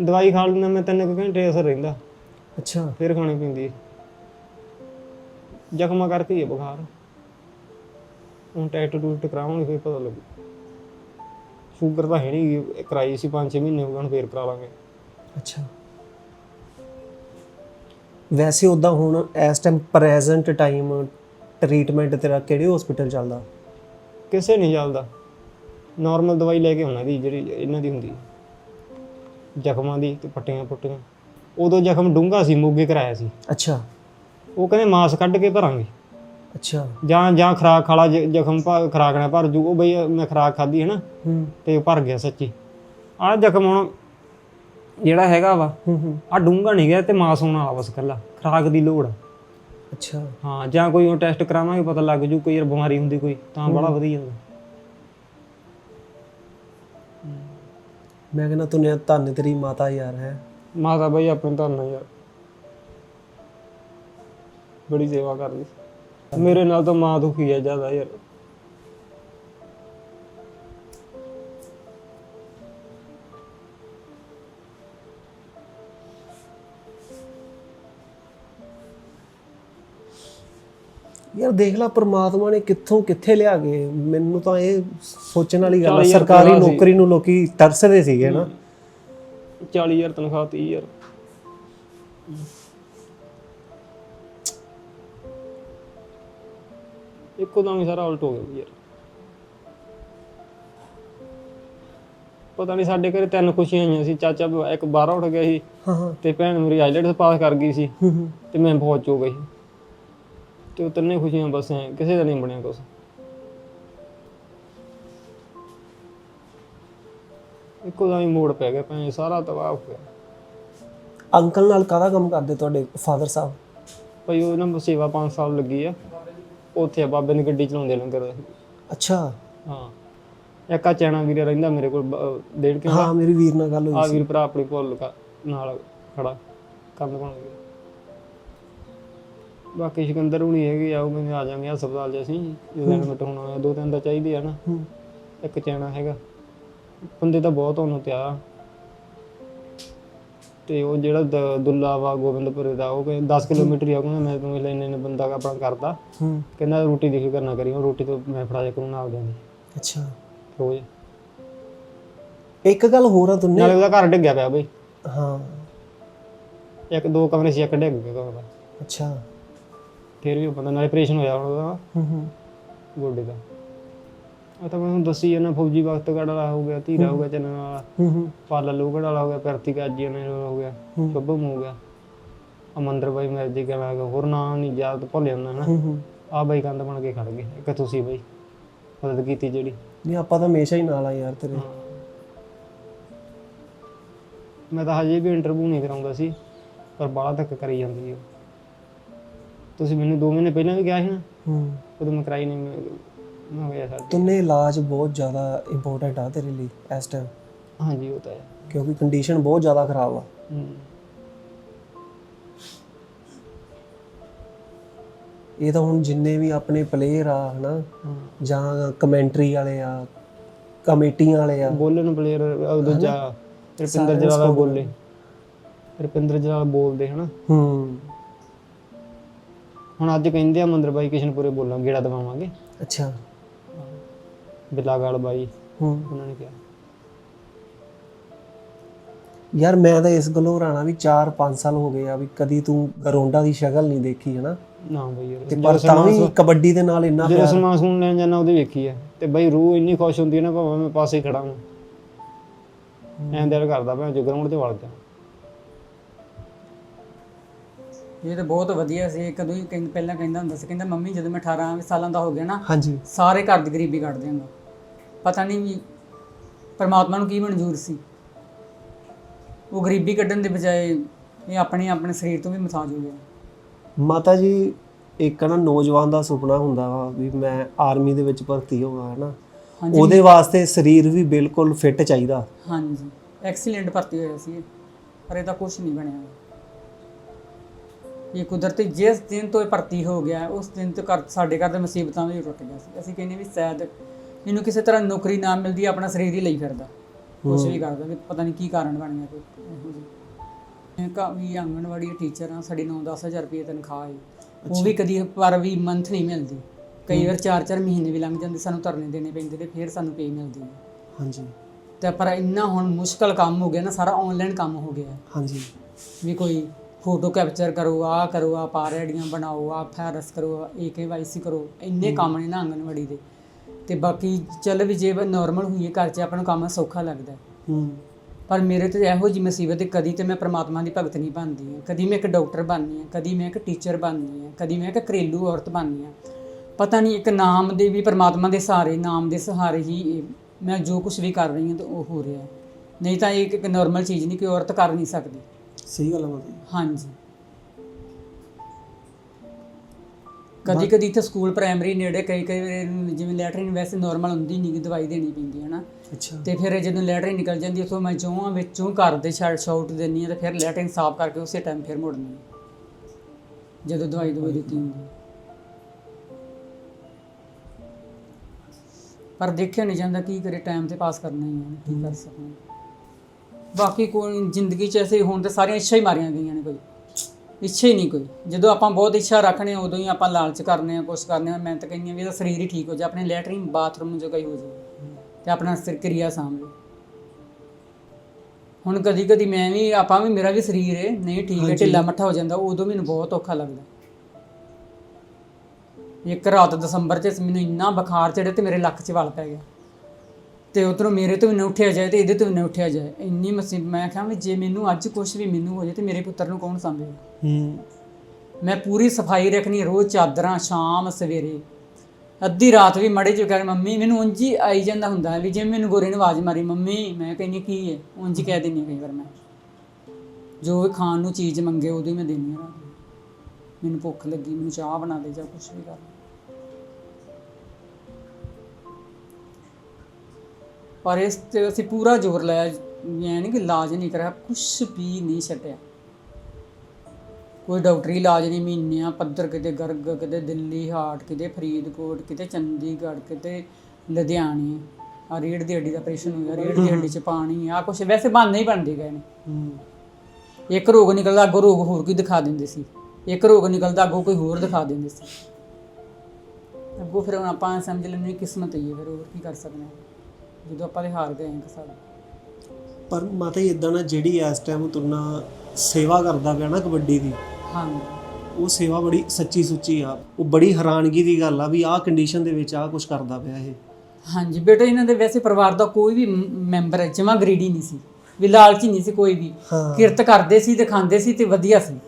A: ਦਵਾਈ ਖਾ ਲੈਂਦਾ ਮੈਂ ਤਿੰਨ ਕੁ ਘੰਟੇ ਅਸਰ ਰਹਿੰਦਾ।
B: ਅੱਛਾ।
A: ਫਿਰ ਖਾਣੀ ਪੈਂਦੀ ਹੈ ਜ਼ਖਮਾਂ ਕਰਕੇ ਹੀ ਹੈ ਬੁਖਾਰ। ਹੁਣ ਟੈਸਟ ਟੂਸਟ ਕਰਾਵਾਂਗੇ ਫਿਰ ਪਤਾ ਲੱਗੂ। ਸ਼ੂਗਰ ਤਾਂ ਹੈ ਨਹੀਂ ਕਰਾਈ ਸੀ 5-6 ਮਹੀਨੇ ਹੋ ਗਏ ਹੁਣ ਫੇਰ ਕਰਾ ਲਾਂਗੇ।
B: ਅੱਛਾ। ਵੈਸੇ ਉਦਾਂ ਹੁਣ ਇਸ ਟਾਈਮ ਪ੍ਰੈਜ਼ੈਂਟ ਟਾਈਮ ਟ੍ਰੀਟਮੈਂਟ ਤੇਰਾ ਕਿਹੜੇ ਹਸਪੀਟਲ ਚੱਲਦਾ?
A: ਕਿਸੇ ਨਹੀਂ ਚੱਲਦਾ। ਨਾਰਮਲ ਦਵਾਈ ਲੈ ਕੇ ਆਉਣਾ ਦੀ ਜਿਹੜੀ ਇਹਨਾਂ ਦੀ ਹੁੰਦੀ ਹੈ। ਜ਼ਖਮਾਂ ਦੀ ਤੇ ਪੱਟੀਆਂ ਪੁੱਟੀਆਂ। ਉਦੋਂ ਜ਼ਖਮ ਡੂੰਘਾ ਸੀ ਮੋਗੇ ਕਰਾਇਆ ਸੀ।
B: ਅੱਛਾ।
A: ਉਹ ਕਹਿੰਦੇ ਮਾਸ ਕੱਢ ਕੇ ਭਰਾਂਗੇ।
B: ਅੱਛਾ।
A: ਜਾਂ ਜਾਂ ਖਰਾਕ ਖਾਲਾ ਜ਼ਖਮ ਖਰਾਕ ਨਾਲ ਭਰ ਜੂ। ਉਹ ਬਈ ਮੈਂ ਖਰਾਕ ਖਾਧੀ ਹੈ ਨਾ
B: ਹੂੰ।
A: ਤੇ ਭਰ ਗਿਆ ਸੱਚੀ। ਆਹ ਜ਼ਖਮ ਹੁਣ ਜਿਹੜਾ ਹੈਗਾ ਵਾ
B: ਹੂੰ ਹੂੰ।
A: ਆ ਡੂੰਘਾ ਨਹੀਂ ਗਿਆ ਤੇ ਮਾਸ ਹੋਣ ਵਾਲਾ ਬਸ ਇਕੱਲਾ ਖਰਾਕ ਦੀ ਲੋੜ। ਆ।
B: ਅੱਛਾ।
A: ਹਾਂ ਜਾਂ ਕੋਈ ਉਹ ਟੈਸਟ ਕਰਾਵਾਂਗੇ ਪਤਾ ਲੱਗ ਜੂ ਕੋਈ ਯਾਰ ਬਿਮਾਰੀ ਹੁੰਦੀ ਕੋਈ ਤਾਂ ਬੜਾ ਵਧੀਆ ਹੁੰਦਾ।
B: ਮੈਂ ਕਹਿੰਦਾ ਤੂੰ ਨੇ ਧੰਨ ਤੇਰੀ ਮਾਤਾ ਯਾਰ ਹੈ।
A: ਮਾਤਾ ਬਾਈ, ਆਪਣੇ ਧੰਨ ਆ ਯਾਰ। ਬੜੀ ਸੇਵਾ ਕਰਦੀ ਮੇਰੇ ਨਾਲ ਤਾਂ ਮਾਂ ਦੁਖੀ ਹੈ ਜ਼ਿਆਦਾ ਯਾਰ।
B: ਯਾਰ ਦੇਖ ਲੈ ਪ੍ਰਮਾਤਮਾ ਨੇ ਕਿੱਥੋਂ ਕਿੱਥੇ ਲਿਆ ਗਏ ਮੈਨੂੰ ਤਾਂ ਇਹ ਸੋਚਣ ਵਾਲੀ ਗੱਲ
A: ਯਾਰ
B: ਸਰਕਾਰੀ
A: ਸੀ।
B: ਨੌਕਰੀ ਨੂੰ ਲੋਕੀ ਤਰਸਦੇ ਸੀਗੇ ਨਾ।
A: 40000 ਤਨਖਾਹ 30000 ਇੱਕੋ ਦਮ ਹੀ ਸਾਰਾ ਉਲਟ ਹੋ ਗਿਆ ਯਾਰ। ਪਤਾ ਨਹੀਂ ਸਾਡੇ ਘਰੇ ਤਿੰਨ ਖੁਸ਼ੀਆਂ ਆਈਆਂ ਸੀ। ਚਾਚਾ ਇੱਕ ਬਾਹਰ ਉੱਠ ਗਿਆ ਸੀ
B: ਹਾਂ ਹਾਂ।
A: ਤੇ ਭੈਣ ਮੇਰੀ ਆਈਲੈਟਸ ਪਾਸ ਕਰ ਗਈ ਸੀ
B: ਹੂੰ ਹੂੰ।
A: ਤੇ ਮੈਂ ਫੌਜ ਚ ਹੋ ਗਈ। ਤੇ ਉਹ ਤਿੰਨੇ ਖੁਸ਼ੀਆਂ ਬਸ ਐਂ ਕਿਸੇ ਦਾ ਨਹੀਂ ਬਣਿਆ ਕੁਛ। ਇੱਕੋ ਦਮ ਹੀ ਮੋੜ ਪੈ ਗਿਆ ਭੈਣ ਸਾਰਾ ਤਬਾਹ ਹੋ ਗਿਆ।
B: ਅੰਕਲ ਨਾਲ ਕਾਹਦਾ ਕੰਮ ਕਰਦੇ ਤੁਹਾਡੇ ਫਾਦਰ ਸਾਹਿਬ?
A: ਭਾਈ ਉਹ ਨਾ ਸੇਵਾ 5 ਸਾਲ ਲੱਗੀ ਆ। ਉੱਥੇ ਆ ਬਾਬੇ ਦੀ ਗੱਡੀ ਚਲਾਉਂਦੇ ਲੰਗਰ ਦਾ।
B: ਅੱਛਾ।
A: ਹਾਂ। ਇੱਕ ਆ ਚੈਣਾ ਵੀਰ ਰਹਿੰਦਾ ਮੇਰੇ ਕੋਲ ਬ- ਡੇਢ ਕਿਲੋ
B: ਹਾਂ ਮੇਰੀ ਵੀਰ ਨਾਲ ਗੱਲ
A: ਆ
B: ਹੋਈ ਸੀ।
A: ਵੀਰ ਭਰਾ ਆਪਣੀ ਭੁੱਲ ਕਾ- ਨਾਲ ਖੜਾ। ਕੰਨ ਬਣ ਗਿਆ। ਬਾਕੀ ਸਿਕੰਦਰ ਹੁਣੀ ਹੈਗੇ ਆ ਉਹ ਕਹਿੰਦੇ ਆ ਜਾਾਂਗੇ ਹਸਪਤਾਲ 'ਚ ਅਸੀਂ। ਜਦੋਂ ਐਡਮਿਟ ਹੋਣਾ ਹੋਇਆ ਦੋ ਤਿੰਨ ਤਾਂ ਚਾਹੀਦੇ ਆ ਨਾ।
B: ਹੂੰ।
A: ਇੱਕ ਚੈਣਾ ਹੈਗਾ। ਬੰਦੇ ਤਾਂ ਬਹੁਤ ਉਹਨੂੰ ਤਿਆ ਤੇ ਉਹ ਜਿਹੜਾ ਦ- ਦੁੱਲਾ ਵਾ ਗੋਬਿੰਦਪੁਰੇ ਦਾ ਉਹ ਕਹਿੰਦਾ 10 ਕਿਲੋਮੀਟਰ ਹੀ ਆ ਕਹਿੰਦਾ ਮੈਂ ਤੂੰ ਇੰਨੇ ਇੰਨੇ ਬੰਦਾ ਆਪਣਾ ਕਰਦਾ।
B: ਹੂੰ।
A: ਕਹਿੰਦਾ ਰੋਟੀ ਦੀ ਫਿਕਰ ਨਾ ਕਰੀ ਉਹ ਰੋਟੀ ਤੋਂ ਮੈਂ ਫੜਾ ਜਾ ਕਰੂੰ ਨਾਲ ਜਾਂਦੀ
B: ਅੱਛਾ।
A: ਰੋਜ਼।
B: ਇੱਕ ਗੱਲ ਹੋਰ ਆ ਤੁੰਨੇ
A: ਨਾਲੇ ਉਹਦਾ ਘਰ ਡਿੱਗਿਆ ਪਿਆ ਬਈ।
B: ਹਾਂ।
A: ਇੱਕ ਦੋ ਕਮਰੇ ਸੀ ਇੱਕ ਡਿੱਗ ਗਿਆ ਕਮਰਾ
B: ਅੱਛਾ।
A: ਫਿਰ ਵੀ ਉਹ ਬੰਦਾ ਨਾਲੇ ਆਪਰੇਸ਼ਨ ਹੋਇਆ ਹੁਣ ਉਹਦਾ।
B: ਹੂੰ ਹੂੰ।
A: ਗੋਡੇ ਦਾ। ਆ ਤਾਂ ਮੈਂ ਤੁਹਾਨੂੰ ਦੱਸੀ ਜਾਂਦਾ ਫੌਜੀ ਵਕਤਗੜ ਵਾਲਾ ਹੋ ਗਿਆ ਧੀਰਾ ਹੋ ਗਿਆ ਵਾਲਾ।
B: ਹੂੰ ਹੂੰ।
A: ਪਾਲਾ ਲੋਗੜ ਵਾਲਾ ਹੋ ਗਿਆ ਪ੍ਰਤੀਕ ਅਜੀਨ ਹੋ ਗਿਆ
B: ਹੂੰ।
A: ਸ਼ੁਭਮ ਹੋ ਗਿਆ। ਅਮੰਦਰ ਬਾਈ ਮਿਰਜੀ ਕਹਣਾ ਗਿਆ ਹੋਰ ਨਾਂ ਨਹੀਂ ਯਾਦ ਭੁੱਲ ਜਾਂਦਾ ਨਾ
B: ਹੂੰ ਹੂੰ।
A: ਆ ਬਾਈ ਕੰਧ ਬਣ ਕੇ ਖੜ ਗਏ ਇੱਕ ਤੁਸੀਂ ਬਾਈ ਮਦਦ ਕੀਤੀ ਜਿਹੜੀ।
B: ਨਹੀਂ ਆਪਾਂ ਤਾਂ ਹਮੇਸ਼ਾ ਹੀ ਨਾਲ ਆ ਯਾਰ ਤੇਰੇ।
A: ਮੈਂ ਤਾਂ ਹਜੇ ਵੀ ਇੰਟਰਵਿਊ ਨਹੀਂ ਕਰਾਉਂਦਾ ਸੀ ਪਰ ਬਾਹਲਾ ਧੱਕ ਕਰੀ ਜਾਂਦੀ ਸੀ ਉਹ। ਤੁਸੀਂ ਮੈਨੂੰ 2 ਮਹੀਨੇ ਪਹਿਲਾਂ ਵੀ ਕਿਹਾ ਸੀ ਨਾ
B: ਹੂੰ।
A: ਉਦੋਂ ਮੈਂ ਕਰਾਈ ਨਹੀਂ ਮੈਂ ਮੈਂ ਗਿਆ ਸਾਡੇ
B: ਤੁੰਨੇ ਇਲਾਜ ਬਹੁਤ ਜ਼ਿਆਦਾ ਇੰਪੋਰਟੈਂਟ ਆ ਤੇਰੇ ਲਈ ਇਸ ਟਾਈਮ
A: ਹਾਂਜੀ ਉਹ ਤਾਂ ਹੈ।
B: ਕਿਉਂਕਿ ਕੰਡੀਸ਼ਨ ਬਹੁਤ ਜ਼ਿਆਦਾ ਖਰਾਬ ਆ।
A: ਹੂੰ।
B: ਇਹ ਤਾਂ ਹੁਣ ਜਿੰਨੇ ਵੀ ਆਪਣੇ ਪਲੇਅਰ ਆ ਹਨਾ
A: ਹਾਂ।
B: ਜਾਂ ਕਮੈਂਟਰੀ ਵਾਲੇ ਆ ਕਮੇਟੀਆਂ ਵਾਲੇ ਆ।
A: ਬੋਲਣ ਪਲੇਅਰ ਦੂਜਾ ਰੁਪਿੰਦਰ ਜਲਾਲ ਬੋਲੇ। ਰੁਪਿੰਦਰ ਜਲਾਲ ਬੋਲਦੇ ਹਨਾ।
B: ਹੂੰ।
A: ਹੁਣ ਅੱਜ ਕਹਿੰਦੇ ਆ ਮੰਦਰ ਬਾਈ ਕਿਸ਼ਨਪੁਰੇ ਬੋਲਾਂ ਗੇੜਾ ਦਵਾਵਾਂਗੇ।
B: ਅੱਛਾ।
A: ਬਿਲਾਗੜ ਬਾਈ
B: ਹੂੰ।
A: ਉਹਨਾਂ ਨੇ ਕਿਹਾ।
B: ਯਾਰ ਮੈਂ ਤਾਂ ਇਸ ਗੱਲੋਂ ਹੈਰਾਨਾ ਵੀ 4-5 ਸਾਲ ਹੋ ਗਏ ਆ ਵੀ ਕਦੀ ਤੂੰ ਗਰੋਂਡਾ ਦੀ ਸ਼ਕਲ ਨਹੀਂ ਦੇਖੀ ਹਨਾ?
A: ਨਾ ਬਾਈ ਯਾਰ
B: ਤੇ ਪਰ ਤਾਂ ਵੀ ਕਬੱਡੀ ਦੇ ਨਾਲ ਇੰਨਾ
A: ਜਦੋਂ
B: ਪਿਆਰ
A: ਸਮਾਨ ਸੁਣ ਲੈਣ ਜਾਣਾ ਉਹਦੇ ਵੇਖੀ ਹੈ ਤੇ ਬਾਈ ਰੂਹ ਇੰਨੀ ਖੁਸ਼ ਹੁੰਦੀ ਹੈ ਨਾ ਭਾਵੇਂ ਮੈਂ ਪਾਸੇ ਹੀ ਖੜਾ ਹਾਂ ਐਂ ਦਿਲ ਕਰਦਾ ਭਾਵੇਂ ਜੋ ਗਰਾਊਂਡ ਤੇ ਵੜ ਜਾ।
C: ਇਹ ਤਾਂ ਬਹੁਤ ਵਧੀਆ ਸੀ। ਕਦੋਂ ਹੀ ਕਹਿੰ- ਪਹਿਲਾਂ ਕਹਿੰਦਾ ਹੁੰਦਾ ਸੀ ਕਹਿੰਦਾ ਮੰਮੀ ਜਦੋਂ ਮੈਂ 18 ਸਾਲਾਂ ਦਾ ਹੋ ਗਿਆ ਨਾ
B: ਹਾਂਜੀ।
C: ਸਾਰੇ ਘਰ ਦੀ ਗਰੀਬੀ ਕੱਢ ਦਿਆਂਗਾ। ਪਤਾ ਨਹੀਂ ਵੀ ਪਰਮਾਤਮਾ ਨੂੰ ਕੀ ਮਨਜ਼ੂਰ ਸੀ। ਉਹ ਗਰੀਬੀ ਕੱਢਣ ਦੇ ਬਜਾਏ ਇਹ ਆਪਣੇ ਆਪਣੇ ਸਰੀਰ ਤੋਂ ਵੀ ਮਸਾਜ ਹੋ ਗਿਆ।
B: ਮਾਤਾ ਜੀ ਇੱਕ ਨਾ ਨੌਜਵਾਨ ਦਾ ਸੁਪਨਾ ਹੁੰਦਾ ਵਾ ਵੀ ਮੈਂ ਆਰਮੀ ਦੇ ਵਿੱਚ ਭਰਤੀ ਹੋਵਾਂ ਹਨਾ।
C: ਹਾਂਜੀ।
B: ਉਹਦੇ ਵਾਸਤੇ ਸਰੀਰ ਵੀ ਬਿਲਕੁਲ ਫਿੱਟ ਚਾਹੀਦਾ।
C: ਹਾਂਜੀ। ਐਕਸੀਲੈਂਟ ਭਰਤੀ ਹੋਇਆ ਸੀ ਇਹ, ਪਰ ਇਹਦਾ ਕੁਝ ਨਹੀਂ ਬਣਿਆ। ਇਹ ਕੁਦਰਤੀ ਜਿਸ ਦਿਨ ਤੋਂ ਇਹ ਭਰਤੀ ਹੋ ਗਿਆ ਉਸ ਦਿਨ ਤੋਂ ਘਰ ਸਾਡੇ ਘਰ ਦੇ ਮੁਸੀਬਤਾਂ ਵੀ ਟੁੱਟ ਗਿਆ ਸੀ। ਅਸੀਂ ਕਹਿੰਦੇ ਵੀ ਸ਼ਾਇਦ ਇਹਨੂੰ ਕਿਸੇ ਤਰ੍ਹਾਂ ਨੌਕਰੀ ਨਾ ਮਿਲਦੀ ਆਪਣਾ ਸਰੀਰ ਹੀ ਲਈ ਫਿਰਦਾ। ਕੁਝ ਵੀ ਕਰਦਾ ਵੀ ਪਤਾ ਨਹੀਂ ਕੀ ਕਾਰਨ ਬਣ ਗਿਆ ਕੋਈ। ਇਹੋ ਜਿਹੀ। ਮੈਂ ਕਾ ਵੀ ਆਂਗਣਵਾੜੀ ਟੀਚਰ ਆ ਸਾਡੀ 9-10000 ਰੁਪਏ ਤਨਖਾਹ ਹੈ ਉਹ ਵੀ ਕਦੀ ਪਰ ਵੀ ਮੰਥ ਨਹੀਂ ਮਿਲਦੀ। ਕਈ ਵਾਰ 4-4 ਮਹੀਨੇ ਵੀ ਲੰਘ ਜਾਂਦੇ ਸਾਨੂੰ ਧਰਨੇ ਦੇਣੇ ਪੈਂਦੇ ਤੇ ਫਿਰ ਸਾਨੂੰ ਪੇ ਮਿਲਦੀ ਹੈ
B: ਹਾਂਜੀ।
C: ਤੇ ਪਰ ਇੰਨਾ ਹੁਣ ਮੁਸ਼ਕਲ ਕੰਮ ਹੋ ਗਿਆ ਨਾ ਸਾਰਾ ਆਨਲਾਈਨ ਕੰਮ ਹੋ ਗਿਆ।
B: ਹਾਂਜੀ।
C: ਵੀ ਕੋਈ ਫੋਟੋ ਕੈਪਚਰ ਕਰੋ ਆ ਕਰੋ ਆ ਪਾਰੈਡੀਆਂ ਬਣਾਓ ਆ ਫੈਰਸ ਕਰੋ ਏ ਕੇਵਾਈਸੀ ਕਰੋ ਇੰਨੇ ਕੰਮ ਨੇ ਨਾ ਆਂਗਣਵਾੜੀ ਦੇ। ਤੇ ਬਾਕੀ ਚੱਲ ਵੀ ਜੇ ਨਾਰਮਲ ਹੋਈਏ ਘਰ 'ਚ ਆਪਾਂ ਨੂੰ ਕੰਮ ਸੌਖਾ ਲੱਗਦਾ। ਹੈ। ਪਰ ਮੇਰੇ ਤੇ ਇਹੋ ਜੀ ਮੁਸੀਬਤ ਹੈ ਕਦੀ ਤੇ ਮੈਂ ਪ੍ਰਮਾਤਮਾ ਦੀ ਭਗਤ ਨਹੀਂ ਬਣਦੀ ਹਾਂ ਕਦੀ ਮੈਂ ਇੱਕ ਡਾਕਟਰ ਬਣਨੀ ਹਾਂ ਕਦੀ ਮੈਂ ਇੱਕ ਟੀਚਰ ਬਣਨੀ ਹਾਂ ਕਦੀ ਮੈਂ ਇੱਕ ਘਰੇਲੂ ਔਰਤ ਬਣਨੀ ਹਾਂ। ਪਤਾ ਨਹੀਂ ਇੱਕ ਨਾਮ ਦੇ ਵੀ ਪ੍ਰਮਾਤਮਾ ਦੇ ਸਹਾਰੇ ਨਾਮ ਦੇ ਸਹਾਰੇ ਹੀ ਮੈਂ ਜੋ ਕੁਝ ਵੀ ਕਰ ਰਹੀ ਹਾਂ ਤਾਂ ਉਹ ਹੋ ਰਿਹਾ। ਨਹੀਂ ਤਾਂ ਇਹ ਇੱਕ ਨਾਰਮਲ ਚੀਜ਼ ਨਹੀਂ ਕਿ ਔਰਤ ਕਰ ਨਹੀਂ ਸਕਦੀ।
B: ਸਹੀ ਗੱਲ ਹੈ ਮਾਤਾ ਜੀ।
C: ਹਾਂਜੀ। ਕਦੀ ਕਦੀ ਇੱਥੇ ਸਕੂਲ ਪ੍ਰਾਇਮਰੀ ਨੇੜੇ ਕਈ ਕਈ ਵਾਰ ਜਿਵੇਂ ਲੈਟਰਿਨ ਵੈਸੇ ਨਾਰਮਲ ਹੁੰਦੀ ਨਹੀਂ ਗੀ ਦਵਾਈ ਦੇਣੀ ਪੈਂਦੀ ਹੈ ਨਾ
B: ਅੱਛਾ।
C: ਤੇ ਫਿਰ ਜਦੋਂ ਲੈਟਰਿਨ ਨਿਕਲ ਜਾਂਦੀ ਉਥੋਂ ਮੈਂ ਚੋਹਾਂ ਵਿੱਚੋਂ ਘਰ ਦੇ ਛੱਡ ਸ਼ਾਊਟ ਦਿੰਨੀ ਆ ਤੇ ਫਿਰ ਲੈਟਰਿਨ ਸਾਫ਼ ਕਰਕੇ ਉਸੇ ਟਾਈਮ ਫਿਰ ਮੁੜਨੀ ਆ। ਜਦੋਂ ਦਵਾਈ ਦਵਾਈ ਦਿੱਤੀ ਹੁੰਦੀ ਆ। ਪਰ ਦੇਖਿਆ ਨਹੀਂ ਜਾਂਦਾ ਕੀ ਕਰੇ ਟਾਈਮ ਤੇ ਪਾਸ ਕਰਨਾ ਹੀ ਹੈ ਕੀ ਕਰ ਸਕਣਾ। ਬਾਕੀ ਕੋਈ ਜ਼ਿੰਦਗੀ ਚ ਐਸੇ ਹੁਣ ਤੇ ਸਾਰੀਆਂ ਇੱਛਾ ਹੀ ਮਾਰੀਆਂ ਗਈਆਂ ਨੇ ਕੋਈ। ਇੱਛਾ ਹੀ ਨਹੀਂ ਕੋਈ। ਜਦੋਂ ਆਪਾਂ ਬਹੁਤ ਇੱਛਾ ਰੱਖਣੇ ਉਦੋਂ ਹੀ ਆਪਾਂ ਲਾਲਚ ਕਰਨੇ ਆ ਕੁਛ ਕਰਨੇ ਆ ਮੈਂ ਤਾਂ ਕਹਿੰਦੀ ਆ ਵੀ ਇਹਦਾ ਸਰੀਰ ਹੀ ਠੀਕ ਹੋ ਜਾ ਆਪਣੇ ਲੈਟਰਿਨ ਬਾਥਰੂਮ ਜੋ ਕਈ ਹੋ ਜਾਵੇ ਤੇ ਆਪਣਾ ਸਿਰ ਕਿਰਿਆ ਸਾਂਭ। ਲਓ ਹੁਣ ਕਦੀ ਕਦੀ ਮੈਂ ਵੀ ਆਪਾਂ ਵੀ ਮੇਰਾ ਵੀ ਸਰੀਰ ਹੈ ਨਹੀਂ ਠੀਕ ਹੈ ਢਿੱਲਾ ਮੱਠਾ ਹੋ ਜਾਂਦਾ ਉਦੋਂ ਮੈਨੂੰ ਬਹੁਤ ਔਖਾ ਲੱਗਦਾ। ਇੱਕ ਰਾਤ ਦਸੰਬਰ ਚ ਮੈਨੂੰ ਇੰਨਾ ਬੁਖਾਰ ਚੜਿਆ ਤੇ ਮੇਰੇ ਲੱਕ 'ਚ ਵਲ ਪੈ ਗਿਆ। ਤੇ ਉਧਰੋਂ ਮੇਰੇ ਤੋਂ ਵੀ ਨਾ ਉੱਠਿਆ ਜਾਏ ਤੇ ਇਹਦੇ ਤੋਂ ਵੀ ਨਾ ਉੱਠਿਆ ਜਾਏ। ਇੰਨੀ ਮੁਸੀਬਤ ਮੈਂ ਕਿਹਾ ਵੀ ਜੇ ਮੈਨੂੰ ਅੱਜ ਕੁਝ ਵੀ ਮੈਨੂੰ ਹੋ ਜਾਏ ਤੇ ਮੇਰੇ ਪੁੱਤਰ ਨੂੰ ਕੌਣ ਸੰਭੇਗਾ?
B: ਹੂੰ।
C: ਮੈਂ ਪੂਰੀ ਸਫ਼ਾਈ ਰੱਖਣੀ ਰੋਜ਼ ਚਾਦਰਾਂ ਸ਼ਾਮ ਸਵੇਰੇ। ਅੱਧੀ ਰਾਤ ਵੀ ਮੜੇ ਚ ਕਰ ਮੰਮੀ ਮੈਨੂੰ ਉਂਝ ਹੀ ਆਈ ਜਾਂਦਾ ਹੁੰਦਾ ਵੀ ਜਿਵੇਂ ਮੈਨੂੰ ਗੋਰੇ ਨੇ ਆਵਾਜ਼ ਮਾਰੀ ਮੰਮੀ ਮੈਂ ਕਹਿੰਦੀ ਕੀ ਹੈ? ਉਂਝ ਕਹਿ ਹਾਂ ਕਈ ਵਾਰ ਮੈਂ। ਜੋ ਵੀ ਖਾਣ ਨੂੰ ਚੀਜ਼ ਮੰਗੇ ਹੀ ਮੈਂ ਰਾਤ ਨੂੰ। ਮੈਨੂੰ ਭੁੱਖ ਲੱਗੀ ਮੈਨੂੰ ਚਾਹ ਬਣਾ ਦੇ ਜਾਂ ਕੁਝ ਵੀ ਕਰ। ਪਰ ਇਸ ਤੇ ਅਸੀਂ ਪੂਰਾ ਜ਼ੋਰ ਲਾਇਆ ਨਹੀਂ ਕਿ ਇਲਾਜ ਨਹੀਂ ਕਰਿਆ ਕੁਝ ਵੀ ਨਹੀਂ ਛੱਡਿਆ। ਕੋਈ ਡਾਕਟਰੀ ਇਲਾਜ ਨਹੀਂ ਮਹੀਨਿਆਂ ਪੱਧਰ ਕਿਤੇ ਗਰਗ ਕਿਤੇ ਦਿੱਲੀ ਹਾਰਟ ਕਿਤੇ ਫਰੀਦਕੋਟ ਕਿਤੇ ਚੰਡੀਗੜ੍ਹ ਕਿਤੇ ਲੁਧਿਆਣੇ। ਆ ਰੀੜ ਦੀ ਹੱਡੀ ਦਾ ਆਪਰੇਸ਼ਨ ਹੋਇਆ ਰੀੜ ਦੀ ਹੱਡੀ 'ਚ ਪਾਣੀ ਆ ਕੁਛ ਵੈਸੇ ਬਹਾਨੇ ਹੀ ਬਣਦੇ ਗਏ ਨੇ। ਇੱਕ ਰੋਗ ਨਿਕਲਦਾ ਅੱਗੋਂ ਰੋਗ ਹੋਰ ਕੋਈ ਦਿਖਾ ਦਿੰਦੇ ਸੀ। ਇੱਕ ਰੋਗ ਨਿਕਲਦਾ ਅੱਗੋਂ ਕੋਈ ਹੋਰ ਦਿਖਾ ਦਿੰਦੇ ਸੀ। ਅੱਗੋਂ ਫਿਰ ਹੁਣ ਆਪਾਂ ਸਮਝ ਲੈਂਦੇ ਕਿਸਮਤ ਹੀ ਹੈ ਫਿਰ ਹੋਰ ਕੀ ਕਰ ਸਕਦੇ ਹਾਂ। ਜਦੋਂ ਆਪਾਂ ਦੇ ਹਾਰ ਗਏ ਹਾਂ ਕਿਸਾਨ
B: ਪਰ ਮਾਤਾ ਜੀ ਇਦਾਂ ਨਾ ਜਿਹੜੀ ਇਸ ਟਾਈਮ ਤੁਰਨਾ ਸੇਵਾ ਕਰਦਾ ਪਿਆ ਨਾ ਕਬੱਡੀ ਦੀ
C: ਹਾਂ
B: ਉਹ ਸੇਵਾ ਬੜੀ ਸੱਚੀ ਸੁੱਚੀ ਆ। ਉਹ ਬੜੀ ਹੈਰਾਨਗੀ ਦੀ ਗੱਲ ਆ ਵੀ ਆਹ ਕੰਡੀਸ਼ਨ ਦੇ ਵਿੱਚ ਆਹ ਕੁਝ ਕਰਦਾ ਪਿਆ ਇਹ।
C: ਹਾਂਜੀ ਬੇਟਾ ਇਹਨਾਂ ਦੇ ਵੈਸੇ ਪਰਿਵਾਰ ਦਾ ਕੋਈ ਵੀ ਮੈਂਬਰ ਜਮਾ ਗਰੀਡੀ ਨਹੀਂ ਸੀ ਵੀ ਲਾਲਚੀ ਨਹੀਂ ਸੀ ਕੋਈ ਵੀ।
B: ਹਾਂ।
C: ਕਿਰਤ ਕਰਦੇ ਸੀ ਤੇ ਖਾਂਦੇ ਸੀ ਤੇ ਵਧੀਆ ਸੀ।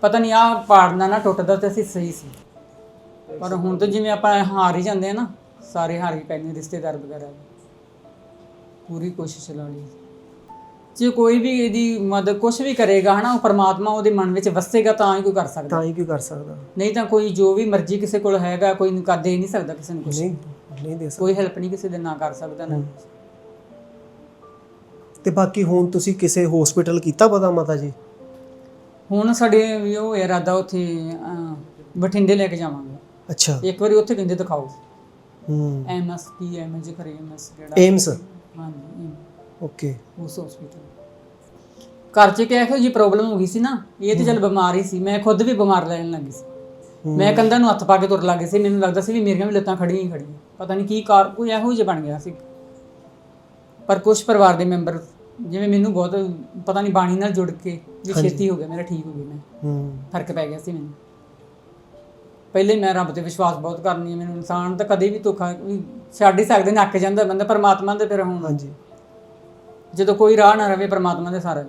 C: ਪਤਾ ਨਹੀਂ ਆ ਪਾੜਨਾ ਨਾ ਟੁੱਟਦਾ ਤੇ ਅਸੀਂ ਸਹੀ ਸੀ। ਪਰ ਹੁਣ ਤਾਂ ਜਿਵੇਂ ਆਪਾਂ ਹਾਰ ਹੀ ਜਾਂਦੇ ਆ ਨਾ ਸਾਰੇ ਹਾਰ ਹੀ ਪੈਣੇ ਰਿਸ਼ਤੇਦਾਰ ਵਗੈਰਾ। ਪੂਰੀ ਕੋਸ਼ਿਸ਼ ਲਾ ਲਈ ਜੇ ਕੋਈ ਵੀ ਇਹਦੀ ਮਦਦ ਕੁਝ ਵੀ ਕਰੇਗਾ ਹਨਾ ਉਹ ਪਰਮਾਤਮਾ ਉਹਦੇ ਮਨ ਵਿੱਚ ਵਸੇਗਾ ਤਾਂ ਹੀ ਕੋਈ ਕਰ ਸਕਦਾ।
B: ਤਾਂ ਹੀ ਕੀ ਕਰ ਸਕਦਾ।
C: ਨਹੀਂ ਤਾਂ ਕੋਈ ਜੋ ਵੀ ਮਰਜ਼ੀ ਕਿਸੇ ਕੋਲ ਹੈਗਾ ਕੋਈ ਨਹੀਂ ਕਰ ਦੇ ਨਹੀਂ ਸਕਦਾ ਕਿਸੇ ਨੂੰ ਕੁਝ
B: ਨਹੀਂ ਨਹੀਂ ਦੇ ਸਕਦਾ।
C: ਕੋਈ ਹੈਲਪ ਨਹੀਂ ਕਿਸੇ ਦੇ ਨਾ ਕਰ ਸਕਦਾ ਨਾ
B: ਤੇ ਬਾਕੀ ਹੁਣ ਤੁਸੀਂ ਕਿਸੇ ਹਸਪੀਟਲ ਕੀਤਾ ਪਤਾ ਮਾਤਾ ਜੀ?
C: ਹੁਣ ਸਾਡੇ ਵੀ ਉਹ ਇਰਾਦਾ ਉੱਥੇ ਅਹ, ਬਠਿੰਡੇ ਲੈ ਕੇ ਜਾਵਾਂਗੇ।
B: ਅੱਛਾ।
C: ਇੱਕ ਵਾਰੀ ਉੱਥੇ ਕਹਿੰਦੇ ਦਿਖਾਓ।
B: ਹੂੰ।
C: ਐਮਐਸ ਕੀ ਐਮਐਸ ਕਰੇ ਐਮਐਸ ਕਿਹੜਾ
B: ਏਮਸ?
C: ਹਾਂਜੀ
B: ਓਕੇ।
C: ਉਸ ਹਸਪੀਟਲ ਘਰ 'ਚ ਕਿਹੋ ਜੀ ਪ੍ਰੋਬਲਮ ਹੋ ਗਈ ਸੀ ਨਾ ਇਹ ਤੇ ਚੱਲ ਬਿਮਾਰ ਹੀ ਸੀ। ਮੈਂ ਖੁਦ ਵੀ ਬਿਮਾਰ ਰਹਿਣ ਲੱਗੀ ਸੀ। ਮੈਂ ਕੰਧਾਂ ਨੂੰ ਹੱਥ ਪਾ ਕੇ ਤੁਰ ਲੱਗੀ ਸੀ। ਮੈਨੂੰ ਲੱਗਦਾ ਸੀ ਵੀ ਮੇਰੀਆਂ ਵੀ ਲੱਤਾਂ ਖੜੀਆਂ ਹੀ ਖੜੀਆਂ। ਪਤਾ ਨਹੀਂ ਕੀ ਕਾਰ ਕੋਈ ਇਹੋ ਜਿਹਾ ਬਣ ਗਿਆ ਸੀ। ਪਰ ਕੁਝ ਪਰਿਵਾਰ ਦੇ ਮੈਂਬਰ ਜਿਵੇਂ ਮੈਨੂੰ ਬਹੁਤ ਪਤਾ ਨਹੀਂ ਬਾਣੀ ਨਾਲ ਜੁੜ ਕੇ ਵੀ ਛੇਤੀ ਹੋ ਗਿਆ ਮੇਰਾ ਠੀਕ ਹੋ ਗਿਆ ਮੈਂ
B: ਹੂੰ।
C: ਫ਼ਰਕ ਪੈ ਗਿਆ ਸੀ ਮੈਨੂੰ। ਪਹਿਲੇ ਮੈਂ ਰੱਬ ਤੇ ਵਿਸ਼ਵਾਸ ਬਹੁਤ ਕਰਨੀ ਹੈ ਮੈਨੂੰ ਇਨਸਾਨ ਤਾਂ ਕਦੇ ਵੀ ਧੋਖਾ ਵੀ ਛੱਡ ਹੀ ਸਕਦੇ ਨੱਕ ਜਾਂਦਾ ਬੰਦਾ ਪਰਮਾਤਮਾ ਦੇ ਫਿਰ ਹੁਣ।
B: ਹਾਂਜੀ।
C: ਜਦੋਂ ਕੋਈ ਰਾਹ ਨਾ ਰਵੇ ਪਰਮਾਤਮਾ ਦੇ ਸਾਰਾ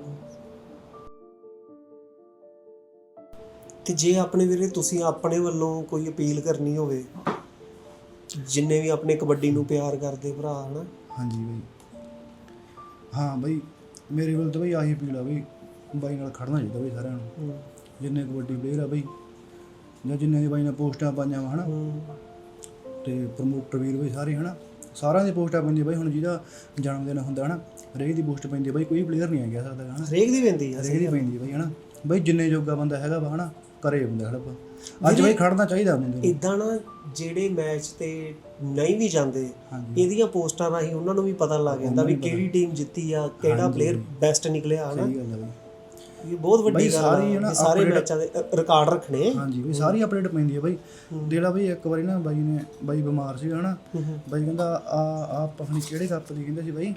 B: ਤੇ ਜੇ ਆਪਣੇ ਵੀਰੇ ਤੁਸੀਂ ਆਪਣੇ ਵੱਲੋਂ ਕੋਈ ਅਪੀਲ ਕਰਨੀ ਹੋਵੇ ਜਿੰਨੇ ਵੀ ਆਪਣੇ ਕਬੱਡੀ ਨੂੰ ਪਿਆਰ ਕਰਦੇ ਭਰਾ ਹਨਾ?
D: ਹਾਂਜੀ ਬਈ। ਹਾਂ ਬਈ ਮੇਰੇ ਵੱਲ ਤਾਂ ਬਈ ਆਹੀ ਅਪੀਲ ਆ ਬਈ ਬਾਈ ਨਾਲ ਖੜਨਾ ਚਾਹੀਦਾ ਬਈ ਸਾਰਿਆਂ ਨੂੰ। ਜਿੰਨੇ ਕਬੱਡੀ ਪਲੇਅਰ ਆ ਬਈ ਜਾਂ ਜਿੰਨੇ ਦੀ ਬਾਈ ਨੇ ਪੋਸਟਾਂ ਪਾਈਆਂ ਵਾ ਹਨਾ? ਤੇ ਪ੍ਰਮੋਟਰ ਵੀਰ ਬਈ ਸਾਰੇ ਹਨਾ? ਸਾਰਿਆਂ ਦੀ ਪੋਸਟਾਂ ਪੈਂਦੀਆਂ ਬਈ ਹੁਣ ਜਿਹਦਾ ਜਨਮ ਦਿਨ ਹੁੰਦਾ ਹਨਾ? ਹਰੇਕ ਦੀ ਪੋਸਟ ਪੈਂਦੀ ਬਈ ਕੋਈ ਪਲੇਅਰ ਨਹੀਂ ਆ ਗਿਆ ਸਕਦਾ ਹਨਾ?
B: ਹਰੇਕ ਦੀ ਪੈਂਦੀ ਆ
D: ਦੀ ਪੈਂਦੀ ਬਈ ਹਨਾ? ਬਈ ਜਿੰਨੇ ਜੋਗਾ ਬੰਦਾ ਹੈਗਾ ਵਾ ਹਨਾ? ਕਰੇ ਬੰਦਾ ਹੜਪ ਅੱਜ ਬਈ ਖੜਨਾ ਚਾਹੀਦਾ ਬੰਦੇ ਨੂੰ।
B: ਇਦਾਂ ਨਾ ਜਿਹੜੇ ਮੈਚ ਤੇ ਨਹੀਂ ਵੀ ਜਾਂਦੇ ਇਹਦੀਆਂ ਪੋਸਟਾਂ ਰਾਹੀਂ ਉਹਨਾਂ ਨੂੰ ਵੀ ਪਤਾ ਲੱਗ ਜਾਂਦਾ ਵੀ ਕਿਹੜੀ ਟੀਮ ਜਿੱਤੀ ਆ ਕਿਹੜਾ ਪਲੇਅਰ ਬੈਸਟ ਨਿਕਲਿਆ ਹਨਾ?
D: ਸਹੀ ਗੱਲ
B: ਇਹ ਬਹੁਤ ਵੱਡੀ
D: ਸਾਰੀ
B: ਆ
D: ਨਾ
B: ਵੀ ਸਾਰੇ ਮੈਚਾਂ ਦੇ ਰਿਕਾਰਡ ਰੱਖਣੇ।
D: ਹਾਂਜੀ ਬਈ ਸਾਰੀ ਅਪਡੇਟ ਪੈਂਦੀ ਹੈ ਬਈ। ਜਿਹੜਾ ਬਈ ਇੱਕ ਵਾਰੀ ਨਾ ਬਾਈ ਨੇ ਬਾਈ ਬਿਮਾਰ ਸੀ ਹਨਾ ਬਾਈ ਕਹਿੰਦਾ ਆ ਆ ਨਹੀਂ ਕਿਹੜੇ ਕੱਪ ਦੀ ਕਹਿੰਦਾ ਸੀ ਬਾਈ।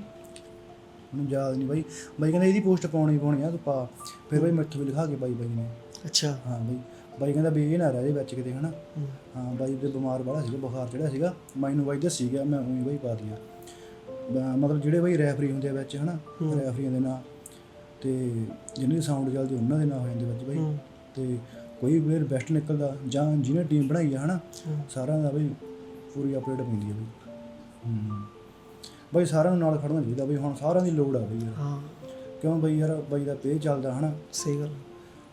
D: ਮੈਨੂੰ ਯਾਦ ਨਹੀਂ ਬਾਈ। ਬਾਈ ਕਹਿੰਦਾ ਇਹਦੀ ਪੋਸਟ ਪਾਉਣੀ ਪਾਉਣੀ ਆ ਤੂੰ ਪਾ। ਫਿਰ ਬਾਈ ਮੈਥੋਂ ਵੀ ਲਿਖਾ ਕੇ ਬਾਈ ਬਾਈ ਨੇ।
B: ਅੱਛਾ।
D: ਹਾਂ ਬਾਈ। ਬਾਈ ਕਹਿੰਦਾ ਵੀ ਇਹ ਨਾ ਰਹਿ ਜੇ ਵਿੱਚ ਕਿਤੇ ਹਨਾ। ਹਾਂ। ਬਾਈ ਤੇ ਬਿਮਾਰ ਬੜਾ ਸੀਗਾ ਬੁਖਾਰ ਚੜਿਆ ਸੀਗਾ। ਮੈਨੂੰ ਬਾਈ ਦੱਸੀ ਗਿਆ ਮੈਂ ਉਹੀ ਬਾਈ ਪਾ ਦਿਆਂ। ਮਤਲਬ ਜਿਹੜੇ ਬਾਈ ਰੈਫਰੀ ਹੁੰਦੇ ਆ ਵਿੱਚ ਹਨਾ। ਰੈਫਰੀਆਂ ਦੇ ਨਾਂ। ਤੇ ਜਿਹਨਾਂ ਸਾਊਂਡ ਚੱਲਦੀ ਉਹਨਾਂ ਦੇ ਨਾਂ ਹੋ ਜਾਂਦੇ ਵਿੱਚ ਬਾਈ। ਤੇ ਕੋਈ ਪਲੇਅਰ ਬੈਸਟ ਨਿਕਲਦਾ ਜਾਂ ਜਿਹਨੇ ਟੀਮ ਬਣਾਈ ਆ ਹਨਾ ਸਾਰਿਆਂ ਦਾ ਬਈ ਪੂਰੀ ਅਪਡੇਟ ਪੈਂਦੀ ਆ ਬਈ। ਹੂੰ। ਬਈ ਸਾਰਿਆਂ ਨੂੰ ਨਾਲ ਖੜਨਾ ਚਾਹੀਦਾ ਬਈ ਹੁਣ ਸਾਰਿਆਂ ਦੀ ਲੋੜ ਆ ਬਈ
B: ਹਾਂ।
D: ਕਿਉਂ ਬਈ ਯਾਰ ਬਾਈ ਦਾ ਪੇ ਚੱਲਦਾ ਹਨਾ।
B: ਸਹੀ ਗੱਲ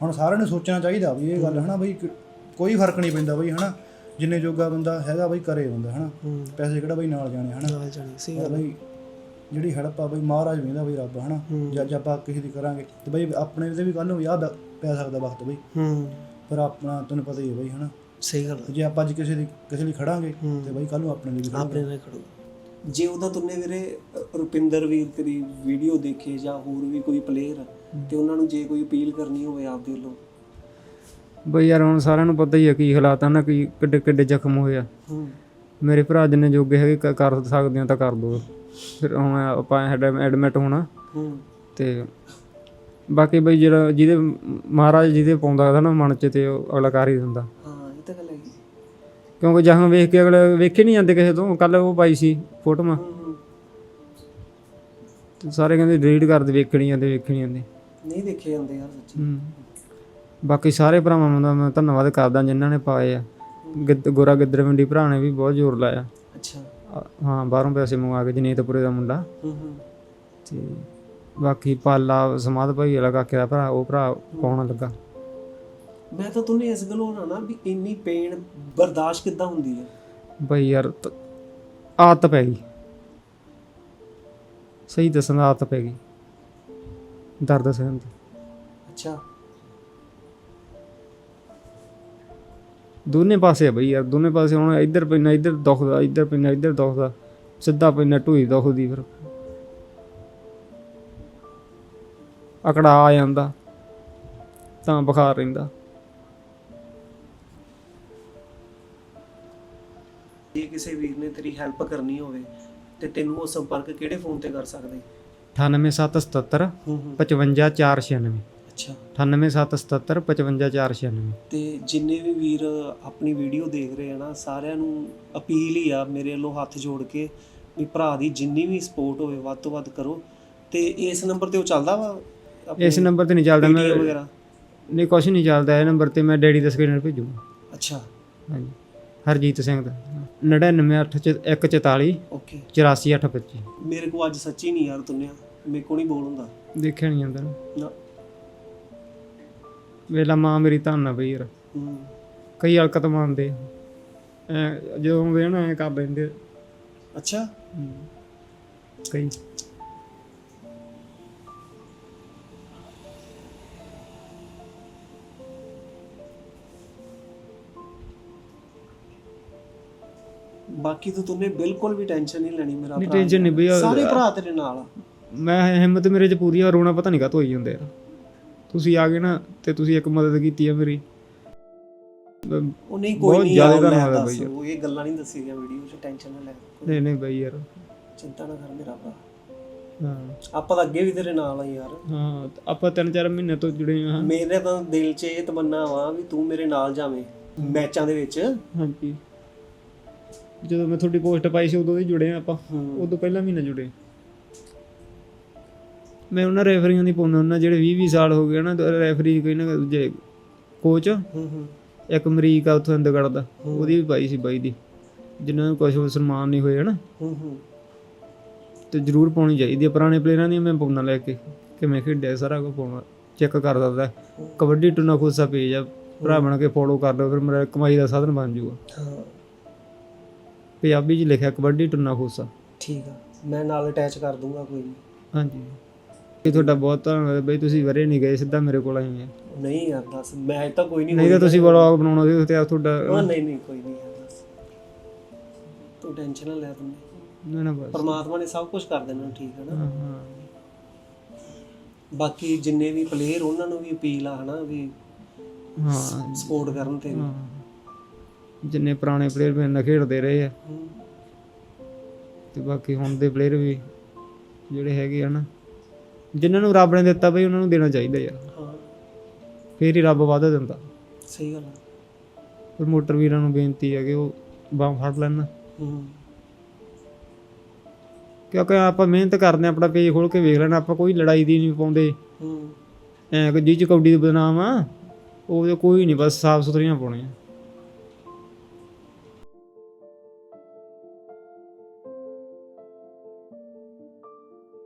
D: ਹੁਣ ਸਾਰਿਆਂ ਨੂੰ ਸੋਚਣਾ ਚਾਹੀਦਾ ਵੀ ਇਹ ਗੱਲ ਹਨਾ ਬਈ ਕੋਈ ਫ਼ਰਕ ਨਹੀਂ ਪੈਂਦਾ ਬਈ ਹਨਾ। ਜਿੰਨੇ ਜੋਗਾ ਬੰਦਾ ਹੈਗਾ ਬਈ ਕਰੇ ਬੰਦਾ ਹਨਾ।
B: ਹੂੰ।
D: ਪੈਸੇ ਕਿਹੜਾ ਬਈ ਨਾਲ ਜਾਣੇ ਹਨਾ।
B: ਨਾਲ ਜਾਣੀ ਸਹੀ
D: ਪਰ ਬਈ। ਜਿਹੜੀ ਹੜਪ ਆ ਬਈ ਮਹਾਰਾਜ ਵੇਂਦਾ ਬਈ ਰੱਬ ਹਨਾ? ਜੱਜ ਆਪਾਂ ਕਿਸੇ ਦੀ ਕਰਾਂਗੇ ਤੇ ਬਈ ਆਪਣੇ ਤੇ ਵੀ ਕੱਲ ਨੂੰ ਯਾਦ ਪੈ ਸਕਦਾ ਵਕਤ ਬਈ।
B: ਹੂੰ।
D: ਪਰ ਆਪਣਾ ਤੈਨੂੰ ਪਤਾ ਹੀ ਹੈ ਬਈ ਹਨਾ?
B: ਸਹੀ ਗੱਲ
D: ਜੇ ਆਪਾਂ ਅੱਜ ਕਿਸੇ ਦੀ ਕਿਸੇ ਲਈ ਖੜਾਂਗੇ ਤੇ ਬਈ ਕੱਲ ਨੂੰ ਆਪਣੇ ਲਈ ਵੀ
B: ਆਪਣੇ ਨਾਲ ਖੜੋ ਜੇ ਉਹਦਾ ਤੁਮਨੇ ਵੀਰੇ ਰੁਪਿੰਦਰ ਵੀਰ ਤੇਰੀ ਵੀਡੀਓ ਦੇਖੇ ਜਾਂ ਹੋਰ ਵੀ ਕੋਈ ਪਲੇਅਰ ਤੇ ਉਹਨਾਂ ਨੂੰ ਜੇ ਕੋਈ ਅਪੀਲ ਕਰਨੀ ਹੋਵੇ ਆਪਦੇ ਵੱਲੋਂ?
A: ਬਈ ਯਾਰ ਹੁਣ ਸਾਰਿਆਂ ਨੂੰ ਪਤਾ ਹੀ ਆ ਕੀ ਹਾਲਾਤ ਆ ਨਾ ਕੀ ਕਿੱਡੇ ਕਿੱਡੇ ਜ਼ਖਮ ਹੋਏ ਆ।
B: ਹੂੰ।
A: ਮੇਰੇ ਭਰਾ ਜਿੰਨੇ ਜੋਗੇ ਹੈਗੇ ਕਰ ਸਕਦੇ ਆ ਤਾਂ ਕਰ ਦੋ। ਫਿਰ ਹੁਣ ਆਪਾਂ ਐਡਮਿਟ ਹੋਣਾ।
B: ਹੂੰ।
A: ਤੇ ਬਾਕੀ ਬਈ ਜਿਹੜਾ ਜਿਹਦੇ ਮਹਾਰਾਜ ਜਿਹਦੇ ਪਾਉਂਦਾ ਹੈ ਨਾ ਮਨ ਚ ਤੇ ਉਹ ਅਗਲਾ ਕਰ ਹੀ ਦਿੰਦਾ।
B: ਹਾਂ ਇਹ ਤਾਂ ਗੱਲ ਹੈਗੀ
A: ਕਿਉਂਕਿ ਜਖਮ ਵੇਖ ਕੇ ਅਗਲੇ ਵੇਖੇ ਨਹੀਂ ਜਾਂਦੇ ਕਿਸੇ ਤੋਂ ਕੱਲ ਉਹ ਪਾਈ ਸੀ ਫੋਟੋਆਂ। ਸਾਰੇ ਕਹਿੰਦੇ ਡਿਲੀਟ ਕਰ ਦੇ ਵੇਖਣੀ ਜਾਂਦੇ ਵੇਖਣੀ ਜਾਂਦੇ।
B: ਨਹੀਂ ਦੇਖੇ ਜਾਂਦੇ ਯਾਰ ਸੱਚੀ।
A: ਹੂੰ। ਬਾਕੀ ਸਾਰੇ ਭਰਾਵਾਂ ਦਾ ਮੈਂ ਧੰਨਵਾਦ ਕਰਦਾ ਜਿਨ੍ਹਾਂ ਨੇ ਪਾਏ ਆ। ਗੋਰਾ ਗਿੱਦਰਵੰਡੀ ਭਰਾ ਨੇ ਵੀ ਬਹੁਤ ਜ਼ੋਰ ਲਾਇਆ।
B: ਅੱਛਾ।
A: ਹਾਂ ਬਾਹਰੋਂ ਪੈਸੇ ਮੰਗਵਾ ਕੇ ਜਨੀਤਪੁਰੇ ਦਾ ਮੁੰਡਾ।
B: ਹੂੰ ਹੂੰ।
A: ਤੇ ਬਾਕੀ ਪਾਲਾ ਸਮਾਧ ਭਾਈ ਵਾਲਾ ਕਾਕੇ ਦਾ ਭਰਾ ਉਹ ਭਰਾ ਪਾਉਣ ਲੱਗਾ।
B: ਮੈਂ ਤਾਂ ਤੁਨੇ ਇਸ ਗੱਲੋਂ ਨਾ ਨਾ ਵੀ ਇੰਨੀ ਪੇਨ ਬਰਦਾਸ਼ਤ ਕਿੱਦਾਂ ਹੁੰਦੀ ਹੈ?
A: ਬਈ ਯਾਰ ਤ- ਆਦਤ ਪੈ ਗਈ। ਸਹੀ ਦੱਸਣ ਆਦਤ ਪੈ ਗਈ। ਦਰਦ ਸਹਿਣ ਦੀ।
B: ਅੱਛਾ।
A: ਦੋਨੇ ਪਾਸੇ ਆ ਬਈ ਯਾਰ ਦੋਨੇ ਪਾਸੇ ਹੁਣ ਇੱਧਰ ਪੈਣਾ ਇੱਧਰ ਦੁਖਦਾ ਇੱਧਰ ਪੈਣਾ ਇੱਧਰ ਦੁਖਦਾ ਸਿੱਧਾ ਪੈਣਾ ਢੂਈ ਦੁਖਦੀ ਫਿਰ। ਅਕੜਾ ਆ ਜਾਂਦਾ ਤਾਂ ਬੁਖਾਰ ਰਹਿੰਦਾ।
B: ਜੇ ਕਿਸੇ ਵੀਰ ਨੇ ਤੇਰੀ ਹੈਲਪ ਕਰਨੀ ਹੋਵੇ ਤੇ ਤੈਨੂੰ ਉਹ ਸੰਪਰਕ ਕਿਹੜੇ ਫੋਨ ਤੇ ਕਰ ਸਕਦੇ?
A: 98777
B: ਹੂੰ ਹੂੰ।
A: 55496
B: ਅੱਛਾ।
A: 98777 55496
B: ਤੇ ਜਿੰਨੇ ਵੀ ਵੀਰ ਆਪਣੀ ਵੀਡੀਓ ਦੇਖ ਰਹੇ ਆ ਨਾ ਸਾਰਿਆਂ ਨੂੰ ਅਪੀਲ ਹੀ ਆ ਮੇਰੇ ਵੱਲੋਂ ਹੱਥ ਜੋੜ ਕੇ ਵੀ ਭਰਾ ਦੀ ਜਿੰਨੀ ਵੀ ਸਪੋਰਟ ਹੋਵੇ ਵੱਧ ਤੋਂ ਵੱਧ ਕਰੋ। ਤੇ ਇਸ ਨੰਬਰ ਤੇ ਉਹ ਚੱਲਦਾ ਵਾ
A: ਇਸ ਨੰਬਰ ਤੇ ਨਹੀਂ ਚੱਲਦਾ ਮੈਂ ਨਹੀਂ ਕੁਛ ਨਹੀਂ ਚੱਲਦਾ ਇਹ ਨੰਬਰ ਤੇ ਮੈਂ ਡੈਡੀ ਦਾ ਸਕਰੀਨਰ ਭੇਜੂਗਾ।
B: ਅੱਛਾ।
A: ਹਾਂਜੀ। ਹਰਜੀਤ ਸਿੰਘ ਦਾ। 9984144
B: ਓਕੇ।
A: 84825
B: ਮੇਰੇ ਕੋ ਅੱਜ ਸੱਚੀ ਨਹੀਂ ਯਾਰ ਤੁੰਨਿਆ ਮੇਰੇ ਕੋ ਨਹੀਂ ਬੋਲ ਹੁੰਦਾ।
A: ਦੇਖਿਆ ਨਹੀਂ ਜਾਂਦਾ ਨਾ। ਵੇਲਾ ਮਾਂ ਮੇਰੀ ਧੰਨ ਆ ਬਈ ਯਾਰ। ਕਈ ਹਲਕਤ ਮੰਨਦੇ ਐ ਜਦੋਂ ਆ ਨਾ ਐ ਕਰ ਲੈਂਦੇ ਆ।
B: ਅੱਛਾ।
A: ਕਈ।
B: ਬਾਕੀ ਤਾਂ ਤੁੰਨੇ ਬਿਲਕੁਲ ਵੀ ਟੈਨਸ਼ਨ ਨਹੀਂ ਲੈਣੀ ਮੇਰਾ
A: ਨਹੀਂ ਟੈਨਸ਼ਨ ਨਹੀਂ ਬਈ ਆ-
B: ਸਾਰੇ ਭਰਾ ਤੇਰੇ ਨਾਲ ਆ।
A: ਮੈਂ ਹਿੰਮਤ ਮੇਰੇ ਚ ਪੂਰੀ ਆ ਰੋਣਾ ਪਤਾ ਨਹੀਂ ਕਾਤੋਂ ਹੋਈ ਜਾਂਦੇ ਯਾਰ ਤੁਸੀਂ ਆ ਗਏ ਨਾ ਤੇ ਤੁਸੀਂ ਇੱਕ ਮਦਦ ਕੀਤੀ ਆ ਮੇਰੀ।
B: ਉਹ ਨਹੀਂ ਕੋਈ ਨਹੀਂ
A: ਜ਼ਿਆਦਾ ਧੰਨਵਾਦ
B: ਦੱਸ
A: ਬਈ
B: ਉਹ ਇਹ ਗੱਲਾਂ ਨਹੀਂ ਦੱਸੀ ਗਿਆ ਵੀਡੀਓ 'ਚ ਟੈਨਸ਼ਨ ਨਾ ਲੈ। ਕੋਈ
A: ਨਹੀਂ ਨਹੀਂ ਬਈ ਯਾਰ।
B: ਚਿੰਤਾ ਨਾ ਕਰ ਮੇਰਾ ਭਰਾ।
A: ਹਾਂ।
B: ਆਪਾਂ ਤਾਂ ਅੱਗੇ ਵੀ ਤੇਰੇ ਨਾਲ ਆ ਯਾਰ।
A: ਹਾਂ ਆਪਾਂ ਤਿੰਨ ਚਾਰ ਮਹੀਨੇ ਤੋਂ ਜੁੜੇ ਹਾਂ
B: ਮੇਰੇ ਤਾਂ ਦਿਲ 'ਚ ਇਹ ਤਮੰਨਾ ਵਾ ਵੀ ਤੂੰ ਮੇਰੇ ਨਾਲ ਜਾਵੇਂ ਮੈਚਾਂ ਦੇ ਵਿੱਚ।
A: ਹਾਂਜੀ। ਜਦੋਂ ਮੈਂ ਤੁਹਾਡੀ ਪੋਸਟ ਪਾਈ ਸੀ ਉਦੋਂ ਹੀ ਜੁੜੇ ਆ ਆਪਾਂ।
B: ਹੂੰ।
A: ਉਦੋਂ ਪਹਿਲਾਂ ਮਹੀਨਾ ਜੁੜੇ। ਮੈਂ ਉਹਨਾਂ ਰੈਫਰੀਆਂ ਦੀ ਪਾਉਂਦਾ ਉਹਨਾਂ ਜਿਹੜੇ 20 20 ਸਾਲ ਹੋ ਗਏ ਨਾ ਰੈਫਰੀ ਕੋਈ ਨਾ ਦੂਜੇ ਕੋਚ
B: ਹੂੰ ਹੂੰ।
A: ਇੱਕ ਅਮਰੀਕਾ ਉੱਥੋਂ ਇੰਦਗੜ ਦਾ ਉਹਦੀ ਵੀ ਪਾਈ ਸੀ ਬਾਈ ਦੀ ਜਿਨ੍ਹਾਂ ਨੂੰ ਕੁਝ ਸਨਮਾਨ ਨਹੀਂ ਹੋਏ ਹਨਾ।
B: ਹੂੰ ਹੂੰ।
A: ਤੇ ਜ਼ਰੂਰ ਪਾਉਣੀ ਚਾਹੀਦੀ ਹੈ ਪੁਰਾਣੇ ਪਲੇਅਰਾਂ ਦੀ ਮੈਂ ਪਾਉਣਾ ਲੈ ਕੇ ਕਿਵੇਂ ਖੇਡਿਆ ਸਾਰਾ ਕੁਝ ਪਾਉਣਾ ਚੈੱਕ ਕਰ ਸਕਦਾ। ਕਬੱਡੀ ਟੂਨਾ ਖੁੱਸਾ ਪੇਜ ਆ ਭਰਾ ਬਣ ਕੇ ਫੋਲੋ ਕਰ ਲਓ ਫਿਰ ਮੇਰਾ ਕਮਾਈ ਦਾ ਸਾਧਨ ਬਣ ਜਾਊਗਾ।
B: ਹਾਂ।
A: ਪੰਜਾਬੀ 'ਚ ਲਿਖਿਆ ਕਬੱਡੀ ਟੂਨਾ ਖੁੱਸਾ
B: ਠੀਕ ਆ ਮੈਂ ਨਾਲ ਅਟੈਚ ਕਰ ਦੂੰਗਾ ਕੋਈ
A: ਹਾਂਜੀ। ਇਹ ਤੁਹਾਡਾ ਬਹੁਤ ਧੰਨਵਾਦ ਬਈ ਤੁਸੀਂ ਵਰੇ ਨਹੀਂ ਗਏ ਸਿੱਧਾ ਮੇਰੇ ਕੋਲ ਆਏ ਆ
B: ਨਹੀਂ ਯਾਰ ਦੱਸ ਮੈਂ ਅੱਜ ਤਾਂ ਕੋਈ ਨਹੀਂ
A: ਨਹੀਂ ਤਾਂ ਤੁਸੀਂ ਵਲੌਗ ਬਣਾਉਣਾ ਸੀ ਤੇ ਤੁਹਾਡਾ
B: ਉਹ ਨਹੀਂ ਨਹੀਂ ਕੋਈ ਨਹੀਂ ਯਾਰ ਦੱਸ। ਤੂੰ ਟੈਨਸ਼ਨ ਨਾ ਲੈ ਤੂੰ।
A: ਨਾ ਨਾ ਬਸ।
B: ਪਰਮਾਤਮਾ ਨੇ ਸਭ ਕੁਝ ਕਰ ਦੇਣਾ ਠੀਕ ਹੈ ਨਾ?
A: ਹਾਂ ਹਾਂ।
B: ਬਾਕੀ ਜਿੰਨੇ ਵੀ ਪਲੇਅਰ ਉਹਨਾਂ ਨੂੰ ਵੀ ਅਪੀਲ ਆ ਹਨਾ ਵੀ
A: ਹਾਂ।
B: ਸਪੋਰਟ ਕਰਨ ਤੇ।
A: ਜਿੰਨੇ ਪੁਰਾਣੇ ਪਲੇਅਰ ਮੇਰੇ ਨਾਲ ਖੇਡਦੇ ਰਹੇ ਆ। ਤੇ ਬਾਕੀ ਹੁਣ ਦੇ ਪਲੇਅਰ ਵੀ ਜਿਹੜੇ ਹੈਗੇ ਆ ਨਾ ਜਿਨ੍ਹਾਂ ਨੂੰ ਰੱਬ ਨੇ ਦਿੱਤਾ ਬਈ ਉਹਨਾਂ ਨੂੰ ਦੇਣਾ ਚਾਹੀਦਾ ਯਾਰ।
B: ਹਾਂ।
A: ਫੇਰ ਹੀ ਰੱਬ ਵਾਧਾ ਦਿੰਦਾ।
B: ਸਹੀ ਗੱਲ ਆ।
A: ਪ੍ਰਮੋਟਰ ਵੀਰਾਂ ਨੂੰ ਬੇਨਤੀ ਹੈ ਕਿ ਉਹ ਬਾਹ ਫੜ ਲੈਣ।
B: ਹੂੰ।
A: ਕਿਉਂਕਿ ਆਪਾਂ ਮਿਹਨਤ ਕਰਦੇ ਹਾਂ, ਆਪਣਾ ਪੇਜ ਖੋਲ ਕੇ ਵੇਖ ਲੈਣਾ ਆਪਾਂ ਕੋਈ ਲੜਾਈ ਦੀ ਨਹੀਂ ਪਾਉਂਦੇ।
B: ਹੂੰ।
A: ਐ ਕਿ ਜੀ ਚ ਕੌਡੀ ਦੇ ਬਦਨਾਮ ਆ ਉਹ ਕੋਈ ਨਹੀਂ ਬਸ ਸਾਫ਼ ਸੁਥਰੀਆਂ ਪਾਉਣੀਆਂ।